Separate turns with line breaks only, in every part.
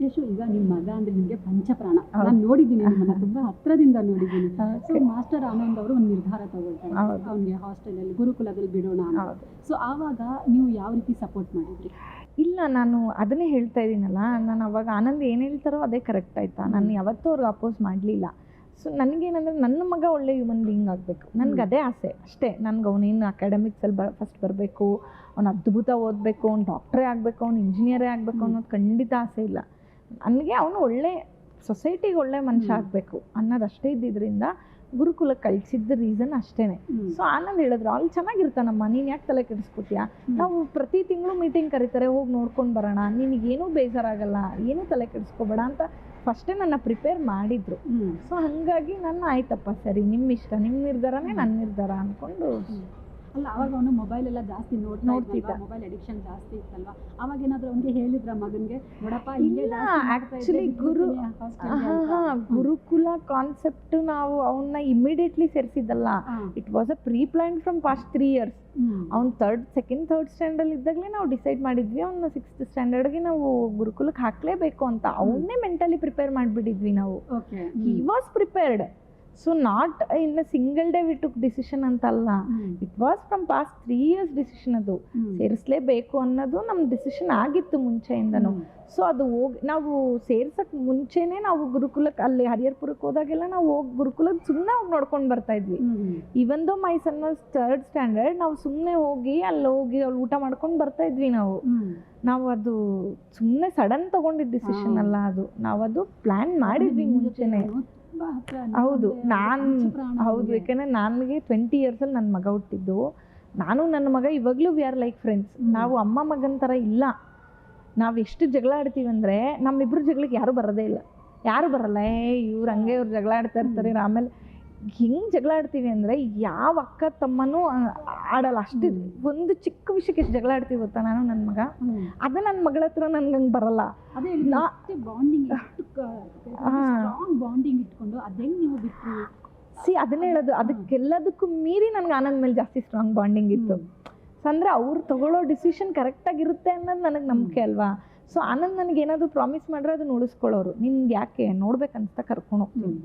ಯಶು ಈಗ ನಿಮ್ಮ ಮಗ ಅಂದ್ರೆ ನಿಮ್ಗೆ ಪಂಚಪ್ರಾಣ. ನಾನು ನೋಡಿದ್ದೀನಿ ನಿಮ್ಮನ್ನ ತುಂಬಾ ಹತ್ರದಿಂದ ನೋಡಿದ್ದೀನಿ. ಸೊ ಮಾಸ್ಟರ್ ಆನಂದ್ ಅವರು ಒಂದು ನಿರ್ಧಾರ ತಗೊಳ್ತಾರೆ. ಅವ್ನಿಗೆ ಹಾಸ್ಟೆಲ್ ಅಲ್ಲಿ ಗುರುಕುಲದಲ್ಲಿ ಬಿಡೋಣ ಸೊ ಆವಾಗ ನೀವು ಯಾವ ರೀತಿ ಸಪೋರ್ಟ್ ಮಾಡಿದ್ರಿ?
ಇಲ್ಲ ನಾನು ಅದನ್ನೇ ಹೇಳ್ತಾ ಇದ್ದೀನಲ್ಲ ನಾನು ಅವಾಗ ಆನಂದ್ ಏನು ಹೇಳ್ತಾರೋ ಅದೇ ಕರೆಕ್ಟ್ ಆಯ್ತಾ? ನಾನು ಯಾವತ್ತೂ ಅವ್ರಿಗೆ ಅಪೋಸ್ ಮಾಡಲಿಲ್ಲ. ಸೊ ನನಗೇನಂದ್ರೆ ನನ್ನ ಮಗ ಒಳ್ಳೆ ಹ್ಯೂಮನ್ ಬೀಯಿಂಗ್ ಆಗಬೇಕು. ನನಗೆ ಅದೇ ಆಸೆ. ಅಷ್ಟೇ. ನನಗೆ ಅವನೇನು ಅಕಾಡೆಮಿಕ್ಸಲ್ಲಿ ಬ ಫಸ್ಟ್ ಬರಬೇಕು ಅವ್ನು ಅದ್ಭುತ ಓದಬೇಕು ಅವ್ನು ಡಾಕ್ಟ್ರೇ ಆಗಬೇಕು ಅವ್ನು ಇಂಜಿನಿಯರೇ ಆಗಬೇಕು ಅನ್ನೋದು ಖಂಡಿತ ಆಸೆ ಇಲ್ಲ. ನನಗೆ ಅವನು ಒಳ್ಳೆ ಸೊಸೈಟಿಗೆ ಒಳ್ಳೆ ಮನುಷ್ಯ. ಆಗಬೇಕು ಅನ್ನೋದಷ್ಟೇ ಇದ್ದಿದ್ದರಿಂದ ಗುರುಕುಲಕ್ಕೆ ಕಳಿಸಿದ್ದ ರೀಸನ್ ಅಷ್ಟೇನೆ. ಸೊ ಆನಂದ್ ಹೇಳಿದ್ರು ಅಲ್ಲಿ ಚೆನ್ನಾಗಿರ್ತಾನಮ್ಮ ನೀನು ಯಾಕೆ ತಲೆ ಕೆಡಿಸ್ಕೊತೀಯ ನಾವು ಪ್ರತಿ ತಿಂಗಳು ಮೀಟಿಂಗ್ ಕರೀತಾರೆ ಹೋಗಿ ನೋಡ್ಕೊಂಡು ಬರೋಣ ನಿನಗೇನೂ ಬೇಜಾರಾಗಲ್ಲ ಏನೂ ತಲೆ ಕೆಡಿಸ್ಕೋಬೇಡ ಅಂತ ಫಸ್ಟೇ ನನ್ನ ಪ್ರಿಪೇರ್ ಮಾಡಿದ್ರು. ಸೊ ಹಾಗಾಗಿ ನನ್ನ ಆಯ್ತಪ್ಪ ಸರಿ ನಿಮ್ಮ ಇಷ್ಟ ನಿಮ್ಮ ನಿರ್ಧಾರನೇ ನನ್ನ ನಿರ್ಧಾರ ಅಂದ್ಕೊಂಡು
ಅಲ್ಲ ಅವಾಗ ಅವನು ಮೊಬೈಲ್ ಎಲ್ಲ ಜಾಸ್ತಿ ನೋಡ್ತಾ
ನೋಡ್ತಿದ್ದ.
ಮೊಬೈಲ್ ಅಡಿಕ್ಷನ್ ಜಾಸ್ತಿ ಇತ್ತಲ್ವಾ? ಅವಾಗ ಏನಾದ್ರು ಅವ್ನಿಗೆ ಹೇಳಿದ್ರ ಮಗನ್ಗೆ? ನೋಡಪ್ಪ ಇಲ್ಲೇ ಮಾಡ್ತಾ
ಗುರು-. ಗುರುಕುಲ ಕಾನ್ಸೆಪ್ಟ್ ನಾವು ಅವನ್ನ immediately ಸೇರಿಸಿದ್ದಲ್ಲ. It was a pre plan from past three years. ಅವ್ನು ತರ್ಡ್ ಸೆಕೆಂಡ್ ಥರ್ಡ್ ಸ್ಟ್ಯಾಂಡರ್ಡ್ ಇದ್ದಾಗಲೇ ನಾವು ಡಿಸೈಡ್ ಮಾಡಿದ್ವಿ ಅವ್ನ ಸಿಕ್ಸ್ತ್ ಸ್ಟ್ಯಾಂಡರ್ಡ್ಗೆ ನಾವು ಗುರುಕುಲಕ್ಕೆ ಹಾಕಲೇಬೇಕು ಅಂತ. ಅವನ್ನೇ ಮೆಂಟಲಿ ಪ್ರಿಪೇರ್ ಮಾಡಿಬಿಟ್ಟಿದ್ವಿ ನಾವು. He was prepared so not in a single day we took decision ಅಂತಲ್ಲ
ಅಲ್ಲ
it was from past three years decision ಅದು ಸೇರಿಸಲೇಬೇಕು ಅನ್ನೋದು ನಮ್ಮ ಡಿಸಿಷನ್ ಆಗಿತ್ತು ಮುಂಚೆಯಿಂದನೂ. ಸೊ ಅದು ಹೋಗಿ ನಾವು ಸೇರ್ಸಕ್ ಮುಂಚೆನೆ ನಾವು ಗುರುಕುಲಕ್ಕೆ ಅಲ್ಲಿ ಹರಿಯರ್ಪುರಕ್ಕೆ ಹೋದಾಗೆಲ್ಲ ನಾವು ಹೋಗಿ ಗುರುಕುಲಕ್ಕೆ ಸುಮ್ಮನೆ ಹೋಗಿ ನೋಡ್ಕೊಂಡು ಬರ್ತಾ ಇದ್ವಿ. Even though my son was third standard ನಾವು ಸುಮ್ಮನೆ ಹೋಗಿ ಅಲ್ಲಿ ಹೋಗಿ ಅಲ್ಲಿ ಊಟ ಮಾಡ್ಕೊಂಡು ಬರ್ತಾ ಇದ್ವಿ ನಾವು. ನಾವು ಅದು ಸುಮ್ಮನೆ ಸಡನ್ ತಗೊಂಡಿದ್ದ ಡಿಸಿಷನ್ ಅಲ್ಲ ಅದು. ನಾವು ಅದು ಪ್ಲಾನ್ ಮಾಡಿದ್ವಿ ಮುಂಚೆನೆ.
ತುಂಬಾ ಹತ್ರ
ಹೌದು ನಾನು ಹೌದು. ಯಾಕಂದ್ರೆ ನನಗೆ ಟ್ವೆಂಟಿ ಇಯರ್ಸಲ್ಲಿ ನನ್ನ ಮಗ ಹುಟ್ಟಿದ್ದು. ನಾನು ನನ್ನ ಮಗ ಇವಾಗಲೂ ವಿ ಆರ್ ಲೈಕ್ ಫ್ರೆಂಡ್ಸ್ ನಾವು ಅಮ್ಮ ಮಗನ ಥರ ಇಲ್ಲ. ನಾವು ಎಷ್ಟು ಜಗಳ ಆಡ್ತೀವಿ ಅಂದರೆ ನಮ್ಮಿಬ್ರು ಜಗಳಕ್ಕೆ ಯಾರೂ ಬರೋದೇ ಇಲ್ಲ. ಯಾರು ಬರಲ್ಲ ಏ ಇವ್ರು ಹಂಗೆ ಇವ್ರು ಜಗಳ ಆಡ್ತಾ ಇರ್ತಾರೆ. ಆಮೇಲೆ ಹೆಂಗೆ ಜಗಳ ಆಡ್ತೀವಿ ಅಂದರೆ ಯಾವ ಅಕ್ಕ ತಮ್ಮನೂ ಆಡಲ್ಲ. ಅಷ್ಟು ಒಂದು ಚಿಕ್ಕ ವಿಷಯಕ್ಕೆ ಎಷ್ಟು ಜಗಳ ಆಡ್ತೀವಿ ಗೊತ್ತಾ ನಾನು ನನ್ನ ಮಗ. ಅದು ನನ್ನ ಮಗಳ ಹತ್ರ ನನ್ಗೆ ಹಂಗೆ ಬರಲ್ಲ.
ಬಾಂಡಿಂಗ್. ಸ್ಟ್ರಾಂಗ್ ಬಾಂಡಿಂಗ್ ಇಟ್ಕೊಂಡು ಅದೇ ನೀವು ಬಿಟ್ಟು
ಸಿ ಅದನ್ನೇ ಹೇಳೋದು. ಅದಕ್ಕೆಲ್ಲದಕ್ಕೂ ಮೀರಿ ನನಗೆ ಆನಂದ್ ಮೇಲೆ ಜಾಸ್ತಿ ಸ್ಟ್ರಾಂಗ್ ಬಾಂಡಿಂಗ್ ಇತ್ತು. ಸೊ ಅಂದರೆ ಅವ್ರು ತಗೊಳ್ಳೋ ಡಿಸಿಷನ್ ಕರೆಕ್ಟಾಗಿರುತ್ತೆ ಅನ್ನೋದು ನನಗೆ ನಂಬಿಕೆ ಅಲ್ವಾ? ಸೊ ಆನಂದ್ ನನಗೆ ಏನಾದರೂ ಪ್ರಾಮಿಸ್ ಮಾಡ್ರೆ ಅದನ್ನ ಉಳಿಸ್ಕೊಳ್ಳೋರು ನಿನ್ಗೆ ಯಾಕೆ? ನೋಡ್ಬೇಕನ್ಸ್ತಾ ಕರ್ಕೊಂಡು ಹೋಗ್ತೀನಿ.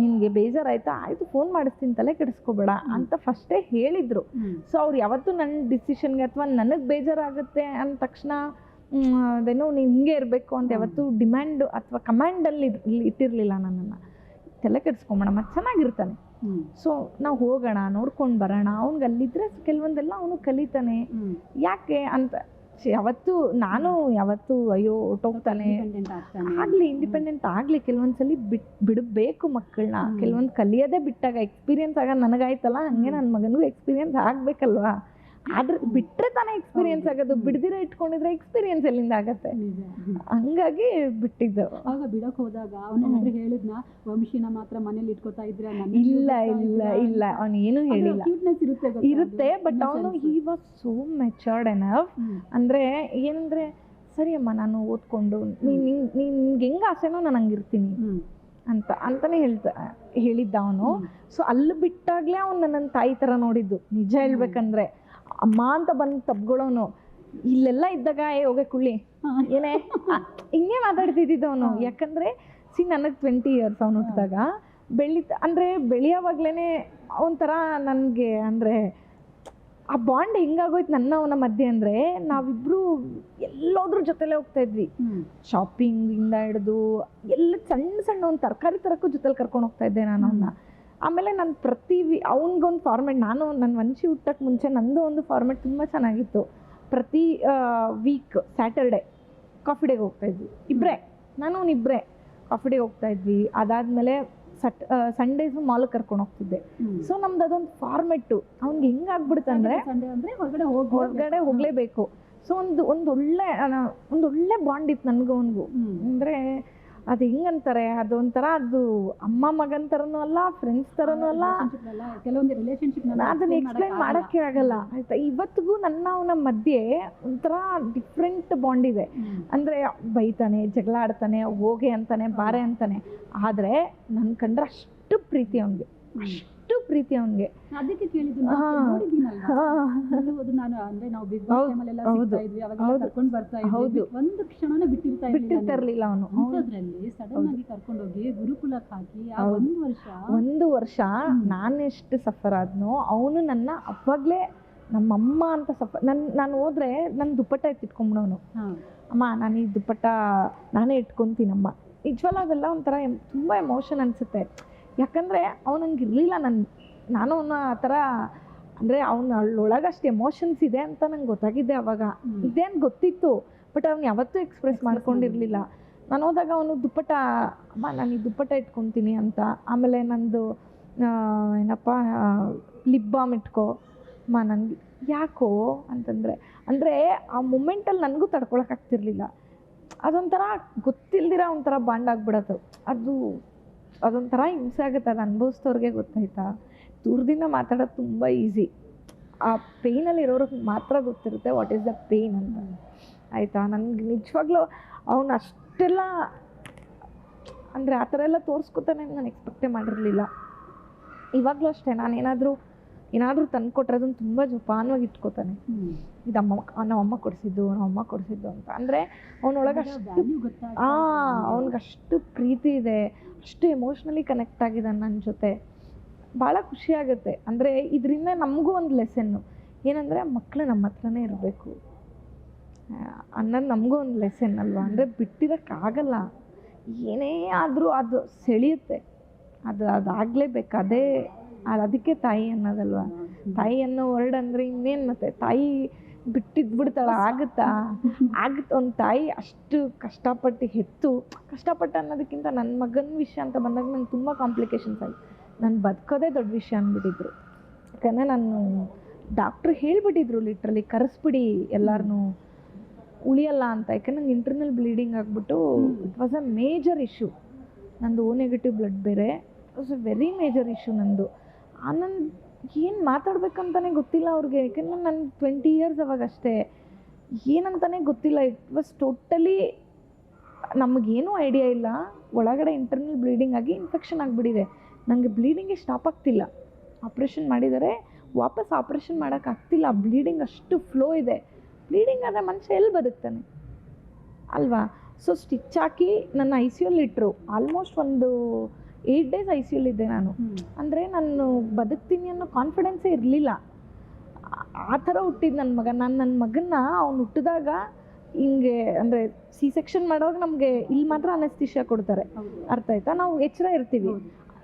ನಿನಗೆ ಬೇಜಾರಾಯ್ತಾ? ಆಯಿತು ಫೋನ್ ಮಾಡಿಸ್ತೀನಿ ತಲೆ ಕೆಡಿಸ್ಕೋಬೇಡ ಅಂತ ಫಸ್ಟೇ ಹೇಳಿದರು. ಸೊ ಅವ್ರು ಯಾವತ್ತೂ ನನ್ನ ಡಿಸಿಷನ್ಗೆ ಅಥವಾ ನನಗೆ ಬೇಜಾರಾಗುತ್ತೆ ಅಂದ ತಕ್ಷಣ ಅದೇನೋ ನೀನು ಹಿಂಗೆ ಇರಬೇಕು ಅಂತ ಯಾವತ್ತೂ ಡಿಮ್ಯಾಂಡ್ ಅಥವಾ ಕಮ್ಯಾಂಡಲ್ಲಿ ಇಟ್ಟಿರಲಿಲ್ಲ ನನ್ನನ್ನು. ತಲೆ ಕೆಡಿಸ್ಕೊಂಬೇಡಮ್ಮ ಚೆನ್ನಾಗಿರ್ತಾನೆ. ಸೊ ನಾವು ಹೋಗೋಣ ನೋಡ್ಕೊಂಡು ಬರೋಣ. ಅವ್ನಿಗೆ ಅಲ್ಲಿದ್ರೆ ಕೆಲವೊಂದೆಲ್ಲ ಅವನು ಕಲಿತಾನೆ. ಯಾಕೆ ಅಂತ ಯಾವತ್ತು ನಾನು ಯಾವತ್ತು ಅಯ್ಯೋ
ಹೊಟ್ಟೋಗ್ತಾನೆ
ಆಗ್ಲಿ ಇಂಡಿಪೆಂಡೆಂಟ್ ಆಗಲಿ. ಕೆಲವೊಂದ್ಸಲಿ ಬಿಟ್ ಬಿಡಬೇಕು ಮಕ್ಕಳನ್ನ
ಕೆಲವೊಂದ್
ಕೆಲವೊಂದು ಕಲಿಯೋದೇ ಬಿಟ್ಟಾಗ ಎಕ್ಸ್ಪೀರಿಯನ್ಸ್ ಆಗ ನನಗಾಯ್ತಲ್ಲ ಹಂಗೆ ನನ್ನ ಮಗನಿಗೂ ಎಕ್ಸ್ಪೀರಿಯನ್ಸ್ ಆಗ್ಬೇಕಲ್ವಾ? ಆದ್ರೆ ಬಿಟ್ರೆ ತಾನೇ ಎಕ್ಸ್ಪೀರಿಯನ್ಸ್. ಆಗೋದು. ಬಿಡದಿರ ಇಟ್ಕೊಂಡಿದ್ರೆ ಎಕ್ಸ್ಪೀರಿಯನ್ಸ್ ಎಲ್ಲಿಂದ ಆಗತ್ತೆ? ಹಂಗಾಗಿ ಬಿಟ್ಟಿದ್ದು.
ಆಗ ಬಿಡಕ್ ಹೋದಾಗ ಅವನೇನಾದ್ರೂ ಹೇಳಿದ್ನ ವಂಶಿನ ಮಾತ್ರ ಮನೇಲಿ ಇಟ್ಕೋತಾ ಇದ್ರೆ
ಇಲ್ಲ ಇಲ್ಲ ಇಲ್ಲ. ಅವನು ಏನು ಹೇಳಿಲ್ಲ.
ಇರುತ್ತೆ
ಬಟ್ ಅವನು
ಈ
he was so matured enough ಅಂದ್ರೆ ಏನಂದ್ರೆ ಸರಿ ಅಮ್ಮ ನಾನು ಓದ್ಕೊಂಡು ನೀನ್ ನಿನ್ಗೆ ಹೆಂಗೆ ಆಸೆನೋ ನಾನು ಹಂಗಿರ್ತೀನಿ. ಅಂತ ಅಂತಾನೆ ಹೇಳ್ತಾ ಹೇಳಿದ್ದ ಅವನು. ಸೊ ಅಲ್ಲಿ ಬಿಟ್ಟಾಗ್ಲೇ ಅವನು ನನ್ನ ತಾಯಿ ತರ ನೋಡಿದ್ದು. ನಿಜ ಹೇಳ್ಬೇಕಂದ್ರೆ. ಅಮ್ಮ ಅಂತ ಬಂದು ತಬ್ಗೊಳ್ಳೋನು ಇಲ್ಲೆಲ್ಲ ಇದ್ದಾಗ ಏ ಹೋಗೆ ಕುಳ್ಳಿ. ಏನೇ ಹಿಂಗೆ ಅವನು. ಯಾಕಂದರೆ ಸಿ ನನಗೆ ಟ್ವೆಂಟಿ ಇಯರ್ಸ್ ಅವನು ಹುಟ್ಟಿದಾಗ. ಬೆಳೀತ ಅಂದರೆ ಬೆಳೆಯೋವಾಗ್ಲೇ ಒಂಥರ ನನಗೆ ಅಂದರೆ ಆ ಬಾಂಡ್ ಹೆಂಗಾಗೋಯ್ತು ನನ್ನ ಅವನ ಮಧ್ಯೆ ಅಂದರೆ ನಾವಿಬ್ಬರು ಎಲ್ಲೋದ್ರ ಜೊತೆಲೇ ಹೋಗ್ತಾ ಇದ್ವಿ. ಶಾಪಿಂಗಿಂದ ಹಿಡಿದು ಎಲ್ಲ ಸಣ್ಣ ಸಣ್ಣ ಒಂದು ತರಕಾರಿ ತರಕ್ಕೂ ಜೊತೆಲಿ ಕರ್ಕೊಂಡು ಹೋಗ್ತಾ ಇದ್ದೆ ನಾನು ಅವನ್ನ ಆಮೇಲೆ ನಾನು ಪ್ರತಿ ವಿ ಅವನಿಗೊಂದು ಫಾರ್ಮೆಟ್ ನಾನು ನನ್ನ ವಂಶಿ ಹುಟ್ಟಕ್ಕೆ ಮುಂಚೆ ನಂದು ಒಂದು ಫಾರ್ಮೆಟ್ ತುಂಬ ಚೆನ್ನಾಗಿತ್ತು. ಪ್ರತಿ ವೀಕ್ ಸ್ಯಾಟರ್ಡೆ ಕಾಫಿ ಡೇಗೆ ಹೋಗ್ತಾಯಿದ್ವಿ ಇಬ್ಬರೇ ನಾನು ಅವನಿಬ್ಬರೇ ಕಾಫಿ ಡೇಗೆ ಹೋಗ್ತಾಯಿದ್ವಿ ಅದಾದಮೇಲೆ ಸಟ್ ಸಂಡೇಸು ಮಾಲ್ಗೆ ಕರ್ಕೊಂಡು ಹೋಗ್ತಿದ್ದೆ. ಸೊ ನಮ್ದು ಅದೊಂದು ಫಾರ್ಮೆಟ್ಟು ಅವ್ನಿಗೆ ಹೆಂಗಾಗ್ಬಿಡುತ್ತಂದ್ರೆ
ಸಂಡೇ ಅಂದರೆ ಹೊರಗಡೆ ಹೋಗಿ
ಹೊರಗಡೆ ಹೋಗಲೇಬೇಕು. ಸೊ ಒಂದು ಒಂದು ಒಳ್ಳೆ ಒಂದು ಒಳ್ಳೆ ಬಾಂಡ್ ಇತ್ತು ನನಗೂ ಅವನಿಗೂ. ಅಂದರೆ ಅದು ಹೆಂಗಂತಾರೆ? ಅದೊಂಥರ ಅದು ಅಮ್ಮ ಮಗನ ಥರನೂ ಅಲ್ಲ ಫ್ರೆಂಡ್ಸ್ ಥರನೂ ಅಲ್ಲ.
ಕೆಲವೊಂದು
ಅದನ್ನ ಎಕ್ಸ್ಪ್ಲೈನ್ ಮಾಡೋಕ್ಕೆ ಆಗಲ್ಲ. ಆಯ್ತಾ? ಇವತ್ತಿಗೂ ನನ್ನ ಅವನ ಮಧ್ಯೆ ಒಂಥರ ಡಿಫ್ರೆಂಟ್ ಬಾಂಡ್ ಇದೆ. ಅಂದರೆ ಬೈತಾನೆ ಜಗಳ ಆಡ್ತಾನೆ ಹೋಗೆ ಅಂತಾನೆ ಬಾರೆ ಅಂತಾನೆ. ಆದರೆ ನನ್ನ ಕಂಡ್ರೆ ಅಷ್ಟು ಪ್ರೀತಿ ಅವನಿಗೆ. ಅಷ್ಟು ಅಷ್ಟು ಪ್ರೀತಿ ಅವನಿಗೆ.
ಅದಕ್ಕೆ ಕೇಳಿದ್ದು ಅದು ನಾನು ಅಂದ್ರೆ ನಾವು ಬಿಗ್ ಬಾಸ್
ಹೌದು,
ಟೈಮಲ್ಲೆಲ್ಲ ಸಿಗ್ತಾ ಇದ್ವಿ ಅವಾಗ ಕರ್ಕೊಂಡು ಬರ್ತಾ ಇದ್ವಿ. ಒಂದು ಕ್ಷಣನ ಬಿಟ್ಟಿರ್ತಾ
ಬಿಟ್ಟಿರ್ತಾ
ಇರ್ಲಿಲ್ಲ
ಅವನು.
ಅಂಥದ್ರಲ್ಲಿ ಸಡನ್ ಆಗಿ ಕರ್ಕೊಂಡೋಗಿ ಗುರುಕುಲಕ್ಕೆ ಹಾಕಿ ಆ ಒಂದು ವರ್ಷ
ಒಂದು ವರ್ಷ ನಾನು ಎಷ್ಟು ಸಫರ್ ಆದ್ನೋ ಅವನು ನನ್ನ ಅವಾಗಲೇ ನಮ್ಮಮ್ಮ ಅಂತ ಸಫರ್ ನನ್ ನಾನು ಹೋದ್ರೆ ನನ್ನ ದುಪ್ಪಟ್ಟ ಎತ್ತಿಟ್ಕೊಂಬಿಡೋನು. ಅಮ್ಮ ನಾನು ಈ ದುಪ್ಪಟ್ಟ ನಾನೇ ಇಟ್ಕೊಂತೀನಮ್ಮ. ನಿಜವಲ್ಲ ಅದೆಲ್ಲ ಒಂಥರ ತುಂಬ ಎಮೋಷನ್ ಅನಿಸುತ್ತೆ. ಯಾಕಂದರೆ ಅವನಂಗೆ ಇರಲಿಲ್ಲ ನನ್ನ ನಾನು ಅವನ ಆ ಥರ ಅಂದರೆ ಅವನ ಅಷ್ಟು ಎಮೋಷನ್ಸ್ ಇದೆ ಅಂತ ನಂಗೆ ಗೊತ್ತಾಗಿದ್ದೆ ಅವಾಗ. ಇದೇನು ಗೊತ್ತಿತ್ತು ಬಟ್ ಅವ್ನು ಯಾವತ್ತೂ ಎಕ್ಸ್ಪ್ರೆಸ್ ಮಾಡ್ಕೊಂಡಿರಲಿಲ್ಲ. ನಾನು ಹೋದಾಗ ಅವನು ದುಪ್ಪಟ್ಟ ಅಮ್ಮ ನಾನು ಈ ದುಪ್ಪಟ್ಟ ಇಟ್ಕೊತೀನಿ ಅಂತ. ಆಮೇಲೆ ನಂದು ಏನಪ್ಪ ಲಿಪ್ ಬಾಮ್ ಇಟ್ಕೋ. ಅಮ್ಮ ನನಗೆ ಯಾಕೋ? ಅಂತಂದರೆ ಅಂದರೆ ಆ ಮೂಮೆಂಟಲ್ಲಿ ನನಗೂ ತಡ್ಕೊಳಕ್ಕಾಗ್ತಿರ್ಲಿಲ್ಲ ಅದೊಂಥರ ಗೊತ್ತಿಲ್ದಿರ ಒಂಥರ ಬಾಂಡ್ ಆಗ್ಬಿಡೋದು ಅದು ಅದೊಂಥರ ಹಿಂಸೆ ಆಗುತ್ತೆ, ಅದು ಅನುಭವಿಸ್ತವ್ರಿಗೆ ಗೊತ್ತಾಯ್ತಾ? ದೂರದಿಂದ ಮಾತಾಡೋದು ತುಂಬ ಈಸಿ ಆ ಪೇಯ್ನಲ್ಲಿ ಇರೋರಿಗೆ ಮಾತ್ರ ಗೊತ್ತಿರುತ್ತೆ ವಾಟ್ ಈಸ್ ದ ಪೇಯ್ನ್ ಅಂತ. ಆಯಿತಾ? ನನಗೆ ನಿಜವಾಗ್ಲೂ ಅವನು ಅಷ್ಟೆಲ್ಲ ಅಂದರೆ ಆ ಥರ ಎಲ್ಲ ತೋರಿಸ್ಕೊತಾನೆ ನಾನು ಎಕ್ಸ್ಪೆಕ್ಟೇ ಮಾಡಿರಲಿಲ್ಲ. ಇವಾಗಲೂ ಅಷ್ಟೇ ನಾನು ಏನಾದರೂ ತಂದು ಕೊಟ್ಟರೆ ಅದನ್ನು ತುಂಬ ಜೋಪಾನವಾಗಿ ಇಟ್ಕೋತಾನೆ. ಇದು ಅಮ್ಮ ನಮ್ಮಮ್ಮ ಕೊಡಿಸಿದ್ದು ನಮ್ಮಮ್ಮ ಕೊಡಿಸಿದ್ದು ಅಂತ. ಅಂದರೆ ಅವನೊಳಗೆ ಅಷ್ಟು
ಹಾಂ.
ಅವ್ನಿಗೆ ಅಷ್ಟು ಪ್ರೀತಿ ಇದೆ ಅಷ್ಟು ಎಮೋಷ್ನಲಿ ಕನೆಕ್ಟ್ ಆಗಿದ್ದಾನೆ ನನ್ನ ಜೊತೆ. ಭಾಳ ಖುಷಿಯಾಗುತ್ತೆ ಅಂದರೆ ಇದರಿಂದ ನಮಗೂ ಒಂದು ಲೆಸನ್ನು ಏನಂದರೆ ಮಕ್ಕಳು ನಮ್ಮ ಹತ್ರನೇ ಇರಬೇಕು. ಅನ್ನೋದು ನಮಗೂ ಒಂದು ಲೆಸನ್ ಅಲ್ವಾ? ಅಂದರೆ ಬಿಟ್ಟಿರೋಕ್ಕಾಗಲ್ಲ. ಏನೇ ಆದರೂ ಅದು ಸೆಳೆಯುತ್ತೆ. ಅದು ಅದಾಗಲೇಬೇಕು. ಅದೇ ಅದ್ ಅದಕ್ಕೆ ತಾಯಿ ಅನ್ನೋದಲ್ವ? ತಾಯಿ ಅನ್ನೋ ವರ್ಡ್ ಅಂದರೆ ಇನ್ನೇನು ಮತ್ತೆ? ತಾಯಿ ಬಿಟ್ಟಿದ್ದು ಬಿಡ್ತಾಳ ಆಗುತ್ತಾ? ಆಗುತ್ತೆ ಒಂದು ತಾಯಿ ಅಷ್ಟು ಕಷ್ಟಪಟ್ಟು ಹೆತ್ತು. ಕಷ್ಟಪಟ್ಟು ಅನ್ನೋದಕ್ಕಿಂತ ನನ್ನ ಮಗನ ವಿಷಯ ಅಂತ ಬಂದಾಗ ನಂಗೆ ತುಂಬ ಕಾಂಪ್ಲಿಕೇಶನ್ಸ್ ಆಯ್ತು. ನಾನು ಬದುಕೋದೇ ದೊಡ್ಡ ವಿಷಯ ಅಂದ್ಬಿಟ್ಟಿದ್ರು ಯಾಕಂದರೆ ನಾನು ಡಾಕ್ಟ್ರು ಹೇಳ್ಬಿಟ್ಟಿದ್ರು ಲಿಟ್ರಲಿ ಕರೆಸ್ಬಿಡಿ ಎಲ್ಲರನ್ನೂ ಉಳಿಯಲ್ಲ ಅಂತ. ಯಾಕಂದ್ರೆ ನಂಗೆ ಇಂಟರ್ನಲ್ ಬ್ಲೀಡಿಂಗ್ ಆಗಿಬಿಟ್ಟು it was a major issue ನಂದು ಓ ನೆಗೆಟಿವ್ ಬ್ಲಡ್ ಬೇರೆ. It was a very major issue ನಂದು. ಆನಂದ್ ಏನು ಮಾತಾಡ್ಬೇಕಂತಲೇ ಗೊತ್ತಿಲ್ಲ ಅವ್ರಿಗೆ. ಯಾಕಂದ್ರೆ ನನ್ನ ಟ್ವೆಂಟಿ ಇಯರ್ಸ್ ಅವಾಗ ಅಷ್ಟೇ ಏನಂತಾನೆ ಗೊತ್ತಿಲ್ಲ. ಇಟ್ ವಾಸ್ ಟೋಟಲಿ ನಮಗೇನೂ ಐಡಿಯಾ ಇಲ್ಲ. ಒಳಗಡೆ ಇಂಟರ್ನಲ್ ಬ್ಲೀಡಿಂಗ್ ಆಗಿ ಇನ್ಫೆಕ್ಷನ್ ಆಗಿಬಿಟ್ಟಿದೆ. ನನಗೆ ಬ್ಲೀಡಿಂಗೇ ಸ್ಟಾಪ್ ಆಗ್ತಿಲ್ಲ. ಆಪ್ರೇಷನ್ ಮಾಡಿದರೆ ವಾಪಸ್ ಆಪ್ರೇಷನ್ ಮಾಡೋಕ್ಕಾಗ್ತಿಲ್ಲ ಬ್ಲೀಡಿಂಗ್ ಅಷ್ಟು ಫ್ಲೋ ಇದೆ. ಬ್ಲೀಡಿಂಗ್ ಆದರೆ ಮನುಷ್ಯ ಎಲ್ಲಿ ಬದುಕ್ತಾನೆ? ಅಲ್ವಾ? ಸೊ ಸ್ಟಿಚ್ ಹಾಕಿ ನನ್ನ ಐ ಸಿ ಯುಲ್ ಇಟ್ಟರು ಆಲ್ಮೋಸ್ಟ್ ಒಂದು ಏಯ್ಟ್ ಡೇಸ್ ಐ ಸಿ ಇದ್ದೆ ನಾನು. ಅಂದರೆ ನಾನು ಬದುಕ್ತೀನಿ ಅನ್ನೋ ಕಾನ್ಫಿಡೆನ್ಸೇ ಇರಲಿಲ್ಲ ಆ ಥರ ಹುಟ್ಟಿದ್ದು ನನ್ನ ಮಗ ನಾನು ನನ್ನ ಮಗನ್ನ ಅವ್ನು ಹುಟ್ಟಿದಾಗ ಹಿಂಗೆ ಅಂದರೆ ಸಿ ಸೆಕ್ಷನ್ ಮಾಡೋವಾಗ ನಮಗೆ ಇಲ್ಲಿ ಮಾತ್ರ ಅನಸ್ತಿಷ್ಯ ಕೊಡ್ತಾರೆ. ಅರ್ಥ ಆಯ್ತಾ ನಾವು ಎಚ್ಚರ ಇರ್ತೀವಿ.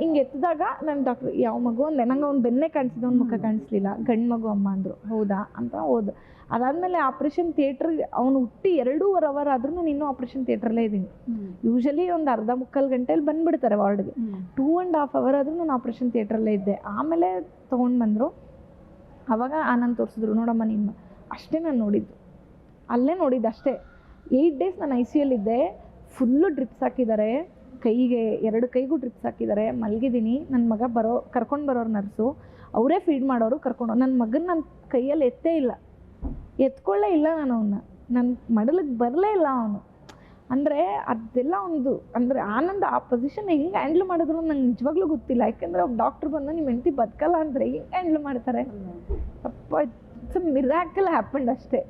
ಹಿಂಗೆ ಎತ್ತಿದಾಗ ನನ್ನ ಡಾಕ್ಟರ್ ಯಾವ ಮಗು? ಅಂದೆ. ನಂಗೆ ಅವ್ನು ಬೆನ್ನೆ ಕಾಣಿಸಿದ ಅವ್ನ ಮುಖ ಕಾಣಿಸ್ಲಿಲ್ಲ. ಗಂಡು ಮಗು ಅಮ್ಮ ಅಂದರು. ಹೌದಾ? ಅಂತ ಹೋದ ಅದಾದಮೇಲೆ ಆಪ್ರೇಷನ್ ಥಿಯೇಟ್ರ್ ಅವನು ಹುಟ್ಟಿ ಎರಡೂವರೆ ಅವರ್ ಆದ್ರೂ ನಾನು ಇನ್ನೂ ಆಪ್ರೇಷನ್ ಥಿಯೇಟ್ರಲ್ಲೇ ಇದ್ದೀನಿ. ಯೂಶಲಿ ಒಂದು ಅರ್ಧ ಮುಕ್ಕಾಲು ಗಂಟೆಲಿ ಬಂದುಬಿಡ್ತಾರೆ ವಾರ್ಡ್ಗೆ. ಟೂ ಆ್ಯಂಡ್ ಹಾಫ್ ಅವರ್ ಆದರೂ ನಾನು ಆಪ್ರೇಷನ್ ಥಿಯೇಟ್ರಲ್ಲೇ ಇದ್ದೆ. ಆಮೇಲೆ ತೊಗೊಂಡು ಬಂದರು. ಅವಾಗ ಆನಂದ್ ತೋರಿಸಿದ್ರು ನೋಡಮ್ಮ ನಿಮ್ಮ ಅಷ್ಟೇ ನಾನು ನೋಡಿದ್ದು. ಅಲ್ಲೇ ನೋಡಿದ್ದು ಅಷ್ಟೇ. ಏಯ್ಟ್ ಡೇಸ್ ನಾನು ಐ ಸಿ ಯಲ್ಲಿದ್ದೆ. ಫುಲ್ಲು ಡ್ರಿಪ್ಸ್ ಹಾಕಿದ್ದಾರೆ. ಕೈಗೆ ಎರಡು ಕೈಗೂ ಡ್ರಿಪ್ಸ್ ಹಾಕಿದ್ದಾರೆ ಮಲಗಿದ್ದೀನಿ ನನ್ನ ಮಗ ಬರೋ, ಕರ್ಕೊಂಡು ಬರೋರು ನರ್ಸು. ಅವರೇ ಫೀಡ್ ಮಾಡೋರು ಕರ್ಕೊಂಡು ನನ್ನ ಮಗನ ನನ್ನ ಕೈಯಲ್ಲಿ ಎತ್ತೇ ಇಲ್ಲ. ಎತ್ಕೊಳ್ಳೇ ಇಲ್ಲ ನಾನು ಅವನ್ನ ನನ್ನ ಮಡಲಿಗೆ ಬರಲೇ ಇಲ್ಲ ಅವನು. ಅಂದರೆ ಅದೆಲ್ಲ ಒಂದು, ಅಂದರೆ ಆನಂದ ಆ ಪೊಸಿಷನ್ ಹೆಂಗೆ ಹ್ಯಾಂಡ್ಲ್ ಮಾಡಿದ್ರು ನಂಗೆ ನಿಜವಾಗ್ಲೂ ಗೊತ್ತಿಲ್ಲ. ಯಾಕೆಂದರೆ ಒಬ್ಬ ಡಾಕ್ಟ್ರ್ ಬಂದು ನಿಮ್ಮ ಹೆಂಡತಿ ಬದುಕಲ್ಲ ಅಂದರೆ ಹೆಂಗೆ ಹ್ಯಾಂಡ್ಲ್ ಮಾಡ್ತಾರೆ? ಅಪ್ಪ ಇಟ್ಸ್ ಮಿರಾಕಲ್ ಹ್ಯಾಪಂಡ್ ಅಷ್ಟೇ.